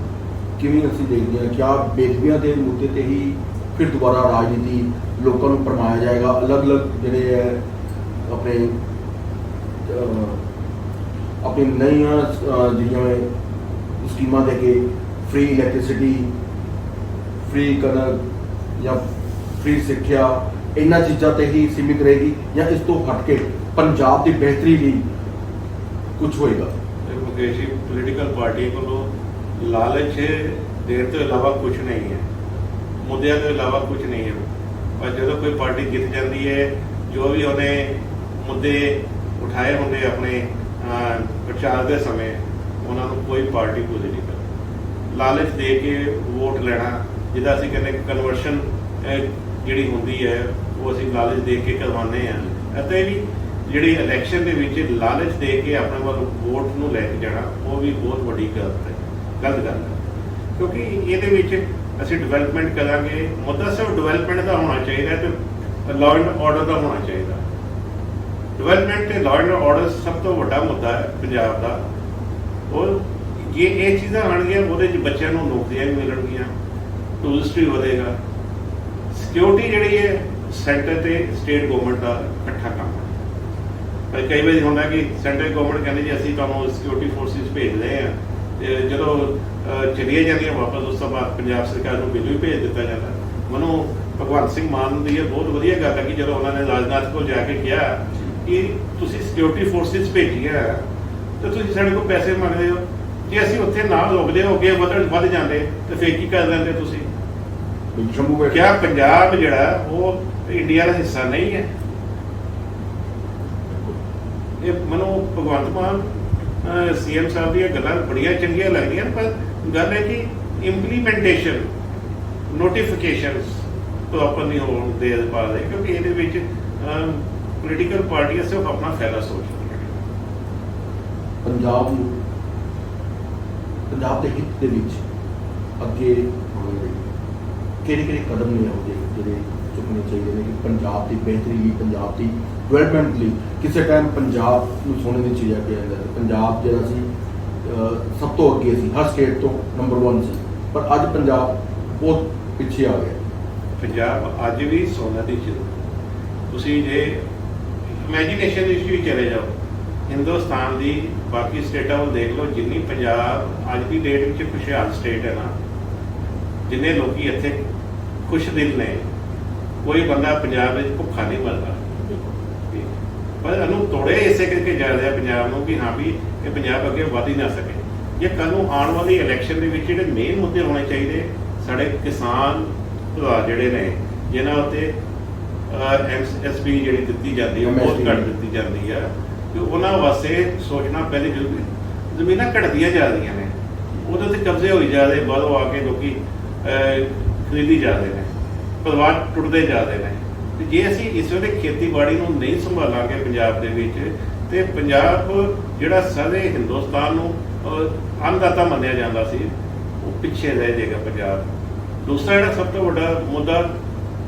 ਕਿਵੇਂ ਅਸੀਂ ਦੇਖਦੇ ਹਾਂ ਕਿਆ ਬੇਦਬੀਆਂ ਦੇ ਮੁੱਦੇ ਤੇ ਹੀ ਫਿਰ ਦੁਬਾਰਾ ਰਾਜਨੀਤੀ ਲੋਕਾਂ ਨੂੰ ਪਰਮਾਇਆ ਜਾਏਗਾ? ਅਲੱਗ-ਅਲੱਗ ਜਿਹੜੇ ਹੈ ਆਪਣੇ ਆਪਣੀ ਨਈਆਂ ਅਹ, ਜਿਹੜੀਆਂ ਸਕੀਮਾਂ ਦੇ ਕੇ ਫ੍ਰੀ ਇਲੈਕਟ੍ਰਿਸਿਟੀ ਫ੍ਰੀ ਕਲਰ ਜਾਂ ਫ੍ਰੀ ਸਿੱਖਿਆ, ਇਹਨਾਂ ਚੀਜ਼ਾਂ ਤੇ ਹੀ ਸੀਮਿਤ ਰਹੇਗੀ ਜਾਂ ਇਸ ਤੋਂ ਹਟ ਕੇ ਪੰਜਾਬ ਦੀ ਬਿਹਤਰੀ ਲਈ ਕੁਝ ਹੋਏਗਾ। ਤੇ ਮੁਕੇਸ਼ ਜੀ ਪੋਲੀਟੀਕਲ ਪਾਰਟੀ ਕੋਲੋਂ ਲਾਲਚ ਦੇਣ ਤੋਂ ਇਲਾਵਾ ਕੁਝ ਨਹੀਂ ਹੈ। ਮੁੱਦਿਆਂ ਤੋਂ ਇਲਾਵਾ ਕੁਝ ਨਹੀਂ ਹੈ। ਪਰ ਜਦੋਂ ਕੋਈ ਪਾਰਟੀ ਜਿੱਤ ਜਾਂਦੀ ਹੈ, ਜੋ ਵੀ ਉਹਨੇ ਮੁੱਦੇ ਉਠਾਏ ਹੁੰਦੇ ਆਪਣੇ ਪ੍ਰਚਾਰ ਦੇ ਸਮੇਂ, ਉਹਨਾਂ ਨੂੰ ਕੋਈ ਪਾਰਟੀ ਕੁਝ ਨਹੀਂ ਕਰਦੀ ਲਾਲਚ ਦੇ ਕੇ ਵੋਟ ਲੈਣਾ ਜਿਹਦਾ ਅਸੀਂ ਕਹਿੰਦੇ ਕਨਵਰਸ਼ਨ ਜਿਹੜੀ ਹੁੰਦੀ ਹੈ, ਉਹ ਅਸੀਂ ਲਾਲਚ ਦੇ ਕੇ ਕਰਵਾਉਂਦੇ ਆ ਅਤੇ ਵੀ ਜਿਹੜੀ ਇਲੈਕਸ਼ਨ ਦੇ ਵਿੱਚ ਲਾਲਚ ਦੇ ਕੇ ਆਪਣੇ ਵੱਲ ਵੋਟ ਨੂੰ ਲੈ ਕੇ ਜਾਣਾ, ਉਹ ਵੀ ਬਹੁਤ ਵੱਡੀ ਗਲਤ ਹੈ, ਗਲਤ ਗੱਲ ਹੈ। ਕਿਉਂਕਿ ਇਹਦੇ ਵਿੱਚ ਅਸੀਂ ਡਿਵੈਲਪਮੈਂਟ ਕਰਾਂਗੇ, ਮੁੱਦਾ ਸਿਰਫ ਡਿਵੈਲਪਮੈਂਟ ਦਾ ਹੋਣਾ ਚਾਹੀਦਾ ਤੇ ਲਾਅ ਐਂਡ ਆਰਡਰ ਦਾ ਹੋਣਾ ਚਾਹੀਦਾ। ਡਿਵੈਲਪਮੈਂਟ ਤੇ ਲਾਅ ਐਂਡ ਆਰਡਰ ਸਭ ਤੋਂ ਵੱਡਾ ਮੁੱਦਾ ਹੈ ਪੰਜਾਬ ਦਾ। ਉਹ ਜੇ ਇਹ ਚੀਜ਼ਾਂ ਆਣਗੀਆਂ ਉਹਦੇ 'ਚ ਬੱਚਿਆਂ ਨੂੰ ਨੌਕਰੀਆਂ ਵੀ ਮਿਲਣਗੀਆਂ। ਟੂਰਿਸਟ ਵੀ ਵਧੇਗਾ। ਸਿਕਿਉਰਿਟੀ ਜਿਹੜੀ ਹੈ ਸੈਂਟਰ ਤੇ ਸਟੇਟ ਗਵਰਨਮੈਂਟ ਦਾ ਇਕੱਠਾ ਕੰਮ ਹੈ। ਪਰ ਕਈ ਵਾਰੀ ਹੁੰਦਾ ਕਿ ਸੈਂਟਰ ਗਵਰਨਮੈਂਟ ਕਹਿੰਦੀ ਜੀ ਅਸੀਂ ਤੁਹਾਨੂੰ ਸਿਕਿਉਰਿਟੀ ਫੋਰਸਿਸ ਭੇਜ ਰਹੇ ਆ ਤੇ ਜਦੋਂ ਅਹ, ਚਲੀਆਂ ਜਾਂਦੀਆਂ ਵਾਪਸ ਉਸ ਤੋਂ ਬਾਅਦ ਪੰਜਾਬ ਸਰਕਾਰ ਨੂੰ ਬਿੱਲ ਵੀ ਭੇਜ ਦਿੱਤਾ ਜਾਂਦਾ। ਮੈਨੂੰ ਭਗਵੰਤ ਸਿੰਘ ਮਾਨ ਦੀ ਇਹ ਬਹੁਤ ਵਧੀਆ ਗੱਲ ਹੈ ਕਿ ਜਦੋਂ ਉਹਨਾਂ ਨੇ ਰਾਜਨਾਥ ਕੋਲ ਜਾ ਕੇ ਕਿਹਾ ਕਿ ਤੁਸੀਂ ਸਿਕਿਉਰਿਟੀ ਫੋਰਸਿਸ ਭੇਜੀਆਂ ਤੇ ਤੁਸੀਂ ਸਾਡੇ ਕੋਲ ਪੈਸੇ ਮੰਗਦੇ ਹੋ। ਜੇ ਅਸੀਂ ਉੱਥੇ ਨਾ ਰੁਕਦੇ ਹੋ ਅੱਗੇ ਵਧਣ ਵੱਧ ਜਾਂਦੇ ਤੇ ਫੇਰ ਕੀ ਕਰ ਲੈਂਦੇ ਤੁਸੀਂ? ਸ਼ੰਭੂ ਬੈਠ ਕਿਆ ਪੰਜਾਬ ਜਿਹੜਾ ਉਹ ਇੰਡੀਆ ਦਾ ਹਿੱਸਾ ਨਹੀਂ ਹੈ। ਇਹ ਮਨੋ ਭਗਵੰਤ ਮਾਨ ਸੀਐਮ ਸਾਹਿਬ ਦੀਆਂ ਗੱਲਾਂ ਬੜੀਆਂ ਚੰਗੀਆਂ ਲੱਗਦੀਆਂ ਪਰ ਗੱਲ ਹੈ ਕਿ ਇੰਪਲੀਮੈਂਟੇਸ਼ਨ ਨੋਟੀਫਿਕੇਸ਼ਨਸ ਪ੍ਰੋਪਰ ਨਹੀਂ ਹੋਣ ਦੇ ਪਾ ਰਹੇ ਕਿਉਂਕਿ ਇਹਦੇ ਵਿੱਚ ਪੋਲੀਟੀਕਲ ਪਾਰਟੀਆਂ ਸਿਰਫ ਆਪਣਾ ਫਾਇਦਾ ਸੋਚਦੀਆਂ ਪੰਜਾਬ ਨੂੰ ਪੰਜਾਬ ਦੇ ਹਿੱਤ ਦੇ ਵਿੱਚ ਅੱਗੇ ਕਿਹੜੇ ਕਿਹੜੇ ਕਦਮ ਨੇ ਉਹਦੇ ਜਿਹੜੇ ਚੁੱਕਣੇ ਚਾਹੀਦੇ ਨੇ ਕਿ ਪੰਜਾਬ ਦੀ ਬਿਹਤਰੀ ਲਈ, ਪੰਜਾਬ ਦੀ ਡਿਵੈਲਪਮੈਂਟ ਲਈ ਕਿਸੇ ਟਾਈਮ ਪੰਜਾਬ ਨੂੰ ਸੋਨੇ ਦੀ ਚੀਜ਼ ਆ ਕੇ ਜਾਂਦਾ ਸੀ ਪੰਜਾਬ ਜਿਹੜਾ ਸੀ ਸਭ ਤੋਂ ਅੱਗੇ ਸੀ ਹਰ ਸਟੇਟ ਤੋਂ ਨੰਬਰ 1 ਸੀ। ਪਰ ਅੱਜ ਪੰਜਾਬ ਬਹੁਤ ਪਿੱਛੇ ਆ ਗਿਆ। ਪੰਜਾਬ ਅੱਜ ਵੀ ਸੋਨਾ ਦੀ ਚੀਜ਼ ਤੁਸੀਂ ਜੇ ਇਮੇਜਿਨੇਸ਼ਨ ਇਸ਼ੂ ਹੀ ਚਲੇ ਜਾਓ, ਹਿੰਦੁਸਤਾਨ ਦੀ ਬਾਕੀ ਸਟੇਟਾਂ ਨੂੰ ਦੇਖ ਲਓ, ਜਿੰਨੀ ਪੰਜਾਬ ਅੱਜ ਦੀ ਡੇਟ ਵਿੱਚ ਖੁਸ਼ਹਾਲ ਸਟੇਟ ਹੈ ਨਾ ਜਿੰਨੇ ਲੋਕੀ ਇੱਥੇ ਖੁਸ਼ ਦਿਲ ਨੇ ਕੋਈ ਬੰਦਾ ਪੰਜਾਬ ਵਿੱਚ ਭੁੱਖਾ ਨਹੀਂ ਮਰਦਾ। ਪਰ ਇਹਨੂੰ ਤੋੜੇ ਇਸੇ ਕਰਕੇ ਜਾ ਰਿਹਾ ਪੰਜਾਬ ਨੂੰ ਕਿ ਹਾਂ ਵੀ ਇਹ ਪੰਜਾਬ ਅੱਗੇ ਵਧ ਹੀ ਨਾ ਸਕੇ। ਜੇ ਕੱਲ ਨੂੰ ਆਉਣ ਵਾਲੀ ਇਲੈਕਸ਼ਨ ਦੇ ਵਿੱਚ ਜਿਹੜੇ ਮੇਨ ਮੁੱਦੇ ਹੋਣੇ ਚਾਹੀਦੇ ਸਾਡੇ ਕਿਸਾਨ ਭਰਾ ਜਿਹੜੇ ਨੇ ਜਿਨ੍ਹਾਂ ਉੱਤੇ ਐਮਐਸਪੀ ਜਿਹੜੀ ਦਿੱਤੀ ਜਾਂਦੀ ਹੈ ਬਹੁਤ ਘੱਟ ਦਿੱਤੀ ਜਾਂਦੀ ਹੈ ਕਿ ਉਹਨਾਂ ਵਾਸਤੇ ਸੋਚਣਾ ਪਹਿਲੇ ਜ਼ਰੂਰੀ ਜ਼ਮੀਨਾਂ ਘਟਦੀਆਂ ਜਾ ਰਹੀਆਂ ਨੇ। ਉਹਦੇ ਤੇ ਕਬਜ਼ੇ ਹੋਈ ਜਾ ਰਹੇ ਬਾਹਰੋਂ ਆ ਕੇ ਲੋਕੀ ਖਰੀਦੀ ਜਾ ਰਹੇ ਨੇ, ਪਰਿਵਾਰ ਟੁੱਟਦੇ ਜਾ ਰਹੇ ਨੇ। ਤੇ ਜੇ ਅਸੀਂ ਇਸ ਵੇਲੇ ਖੇਤੀਬਾੜੀ ਨੂੰ ਨਹੀਂ ਸੰਭਾਲਾਂਗੇ ਪੰਜਾਬ ਦੇ ਵਿੱਚ, ਤੇ ਪੰਜਾਬ ਜਿਹੜਾ ਸਾਰੇ ਹਿੰਦੁਸਤਾਨ ਨੂੰ ਅੰਨਦਾਤਾ ਮੰਨਿਆ ਜਾਂਦਾ ਸੀ, ਉਹ ਪਿੱਛੇ ਰਹਿ ਜਾਏਗਾ ਪੰਜਾਬ। ਦੂਸਰਾ ਜਿਹੜਾ ਸਭ ਤੋਂ ਵੱਡਾ ਮੁੱਦਾ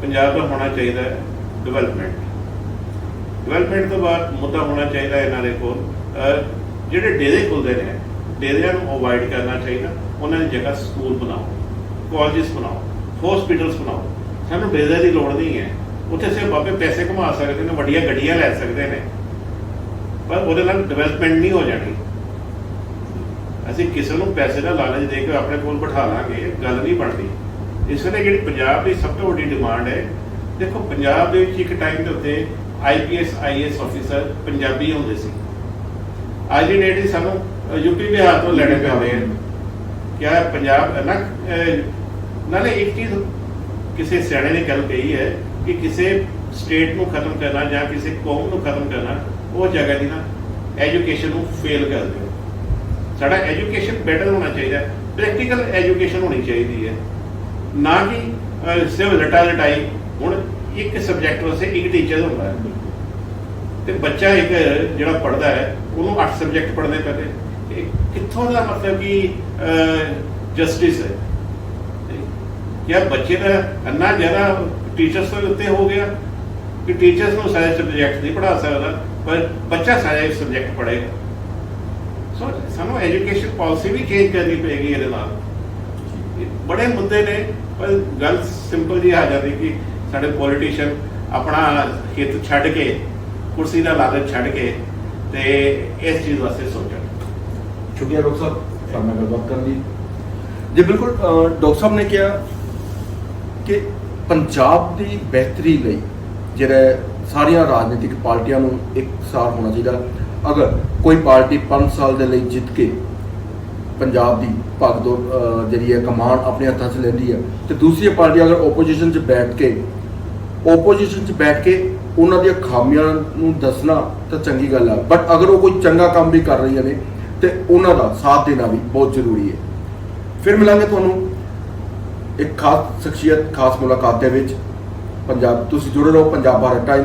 ਪੰਜਾਬ ਦਾ ਹੋਣਾ ਚਾਹੀਦਾ ਹੈ ਡਿਵੈਲਪਮੈਂਟ ਡਿਵੈਲਪਮੈਂਟ ਤੋਂ ਬਾਅਦ ਮੁੱਦਾ ਹੋਣਾ ਚਾਹੀਦਾ ਇਹਨਾਂ ਦੇ ਕੋਲ। ਜਿਹੜੇ ਡੇਰੇ ਖੁੱਲਦੇ ਨੇ, ਡੇਰਿਆਂ ਨੂੰ ਅਵਾਇਡ ਕਰਨਾ ਚਾਹੀਦਾ, ਉਹਨਾਂ ਦੀ ਜਗ੍ਹਾ ਸਕੂਲ ਬਣਾਓ। ਕਾਲਜਸ ਬਣਾਓ ਹਸਪੀਟਲਸ ਬਣਾਓ। ਸਾਨੂੰ ਡੇਰੇ ਦੀ ਲੋੜ ਨਹੀਂ ਹੈ। ਉੱਥੇ ਸਿਰਫ ਬਾਬੇ ਪੈਸੇ ਕਮਾ ਸਕਦੇ ਨੇ, ਵੱਡੀਆਂ ਗੱਡੀਆਂ ਲੈ ਸਕਦੇ ਨੇ। ਪਰ ਉਹਦੇ ਨਾਲ ਡਿਵੈਲਪਮੈਂਟ ਨਹੀਂ ਹੋ ਜਾਣੀ। ਅਸੀਂ ਕਿਸੇ ਨੂੰ ਪੈਸੇ ਦਾ ਲਾਲਚ ਦੇ ਕੇ ਆਪਣੇ ਕੋਲ ਬਿਠਾ ਲਾਂਗੇ, ਗੱਲ ਨਹੀਂ ਬਣਦੀ। ਇਸ ਵੇਲੇ ਜਿਹੜੀ ਪੰਜਾਬ ਦੀ ਸਭ ਤੋਂ ਵੱਡੀ ਡਿਮਾਂਡ ਹੈ, ਦੇਖੋ ਪੰਜਾਬ ਦੇ ਵਿੱਚ ਇੱਕ ਟਾਈਮ ਦੇ ਉੱਤੇ ਆਈਪੀਐਸ ਆਈਐਸ ਆਫੀਸਰ ਪੰਜਾਬੀ ਹੁੰਦੇ ਸੀ। ਅੱਜ ਦੀ ਡੇਟ 'ਚ ਸਾਨੂੰ ਯੂਪੀ ਬਿਹਾਰ ਤੋਂ ਲੈਣੇ ਪੈਂਦੇ ਆ। ਕਿਆ ਪੰਜਾਬ ਨਾ ਨਾਲੇ ਇੱਕ ਚੀਜ਼ ਕਿਸੇ ਸਿਆਣੇ ਨੇ ਗੱਲ ਕਹੀ ਹੈ ਕਿ ਕਿਸੇ ਸਟੇਟ ਨੂੰ ਖਤਮ ਕਰਨਾ ਜਾਂ ਕਿਸੇ ਕੌਮ ਨੂੰ ਖਤਮ ਕਰਨਾ ਉਹ ਜਗ੍ਹਾ ਦੀ ਨਾ ਐਜੂਕੇਸ਼ਨ ਨੂੰ ਫੇਲ ਕਰ ਦਿਓ ਸਾਡਾ ਐਜੂਕੇਸ਼ਨ ਬੈਟਰ ਹੋਣਾ ਚਾਹੀਦਾ ਪ੍ਰੈਕਟੀਕਲ ਐਜੂਕੇਸ਼ਨ ਹੋਣੀ ਚਾਹੀਦੀ ਹੈ। ਨਾ ਕਿ ਅਹ, ਸਿਰਫ ਰਟਾ ਰਟਾਈ ਹੁਣ ਇੱਕ ਸਬਜੈਕਟ ਵਾਸਤੇ ਇੱਕ ਟੀਚਰ ਹੁੰਦਾ ਹੈ। ਤੇ ਬੱਚਾ ਇੱਕ ਜਿਹੜਾ ਪੜਦਾ ਹੈ ਉਹਨੂੰ 8 ਸਬਜੈਕਟ ਪੜ੍ਹਨੇ ਪੈਂਦੇ ਕਿੱਥੋਂ ਦਾ ਮਤਲਬ ਕਿ ਜਸਟਿਸ ਹੈ? ਯਾ ਬੱਚੇ ਦਾ ਇੰਨਾ ਜ਼ਿਆਦਾ ਟੀਚਰਸ ਦੇ ਉੱਤੇ ਹੋ ਗਿਆ ਕਿ ਟੀਚਰਸ ਨੂੰ ਸਾਰੇ ਸਬਜੈਕਟ ਨਹੀਂ ਪੜ੍ਹਾ ਸਕਦਾ, ਪਰ ਬੱਚਾ ਸਾਰੇ ਸਬਜੈਕਟ ਪੜ੍ਹੇਗਾ ਸੋ ਸਾਨੂੰ ਐਜੂਕੇਸ਼ਨ ਪਾਲਿਸੀ ਵੀ ਚੇਂਜ ਕਰਨੀ ਪਏਗੀ ਇਹਦੇ ਨਾਲ। ਬੜੇ ਮੁੱਦੇ ਨੇ, ਪਰ ਗੱਲ ਸਿੰਪਲ ਜੀ ਆ ਜਾਂਦੀ ਕਿ ਸਾਡੇ ਪੋਲੀਟੀਸ਼ੀਅਨ ਆਪਣਾ ਹਿੱਤ ਛੱਡ ਕੇ, ਕੁਰਸੀ ਦਾ ਲਾਲਚ ਛੱਡ ਕੇ ਤੇ ਇਸ ਚੀਜ਼ ਵਾਸਤੇ ਸੋਚਣ। ਸ਼ੁਕਰੀਆ ਡਾਕਟਰ ਸਾਹਿਬ ਸਾਡੇ ਨਾਲ ਗੱਲਬਾਤ ਕਰਨ ਲਈ। ਜੀ, ਬਿਲਕੁਲ ਡਾਕਟਰ ਸਾਹਿਬ ਨੇ ਕਿਹਾ ਕਿ ਪੰਜਾਬ ਦੀ ਬਿਹਤਰੀ ਲਈ ਜਿਹੜਾ ਸਾਰੀਆਂ ਰਾਜਨੀਤਿਕ ਪਾਰਟੀਆਂ ਨੂੰ ਇੱਕਸਾਰ ਹੋਣਾ ਚਾਹੀਦਾ। ਅਗਰ ਕੋਈ ਪਾਰਟੀ 5 ਸਾਲ ਦੇ ਲਈ ਜਿੱਤ ਕੇ ਪੰਜਾਬ ਦੀ ਭਗਦੌੜ ਜਿਹੜੀ ਹੈ, ਕਮਾਨ ਆਪਣੇ ਹੱਥਾਂ 'ਚ ਲੈਂਦੀ ਹੈ, ਤੇ ਦੂਸਰੀ ਪਾਰਟੀ ਅਗਰ ਆਪੋਜੀਸ਼ਨ 'ਚ ਬੈਠ ਕੇ ਆਪੋਜੀਸ਼ਨ 'ਚ ਬੈਠ ਕੇ ਉਹਨਾਂ ਦੀਆਂ ਖਾਮੀਆਂ ਨੂੰ ਦੱਸਣਾ ਤਾਂ ਚੰਗੀ ਗੱਲ ਆ। ਬਟ ਅਗਰ ਉਹ ਕੋਈ ਚੰਗਾ ਕੰਮ ਵੀ ਕਰ ਰਹੀਆਂ ਨੇ, ਤੇ ਉਹਨਾਂ ਦਾ ਸਾਥ ਦੇਣਾ ਵੀ ਬਹੁਤ ਜ਼ਰੂਰੀ ਹੈ। ਫਿਰ ਮਿਲਾਂਗੇ ਤੁਹਾਨੂੰ ਇੱਕ ਖਾਸ ਸ਼ਖਸੀਅਤ ਖਾਸ ਮੁਲਾਕਾਤ ਦੇ ਵਿੱਚ ਪੰਜਾਬ ਤੁਸੀਂ ਜੁੜੇ ਰਹੋ ਪੰਜਾਬ ਭਾਰਤ ਟਾਈਮ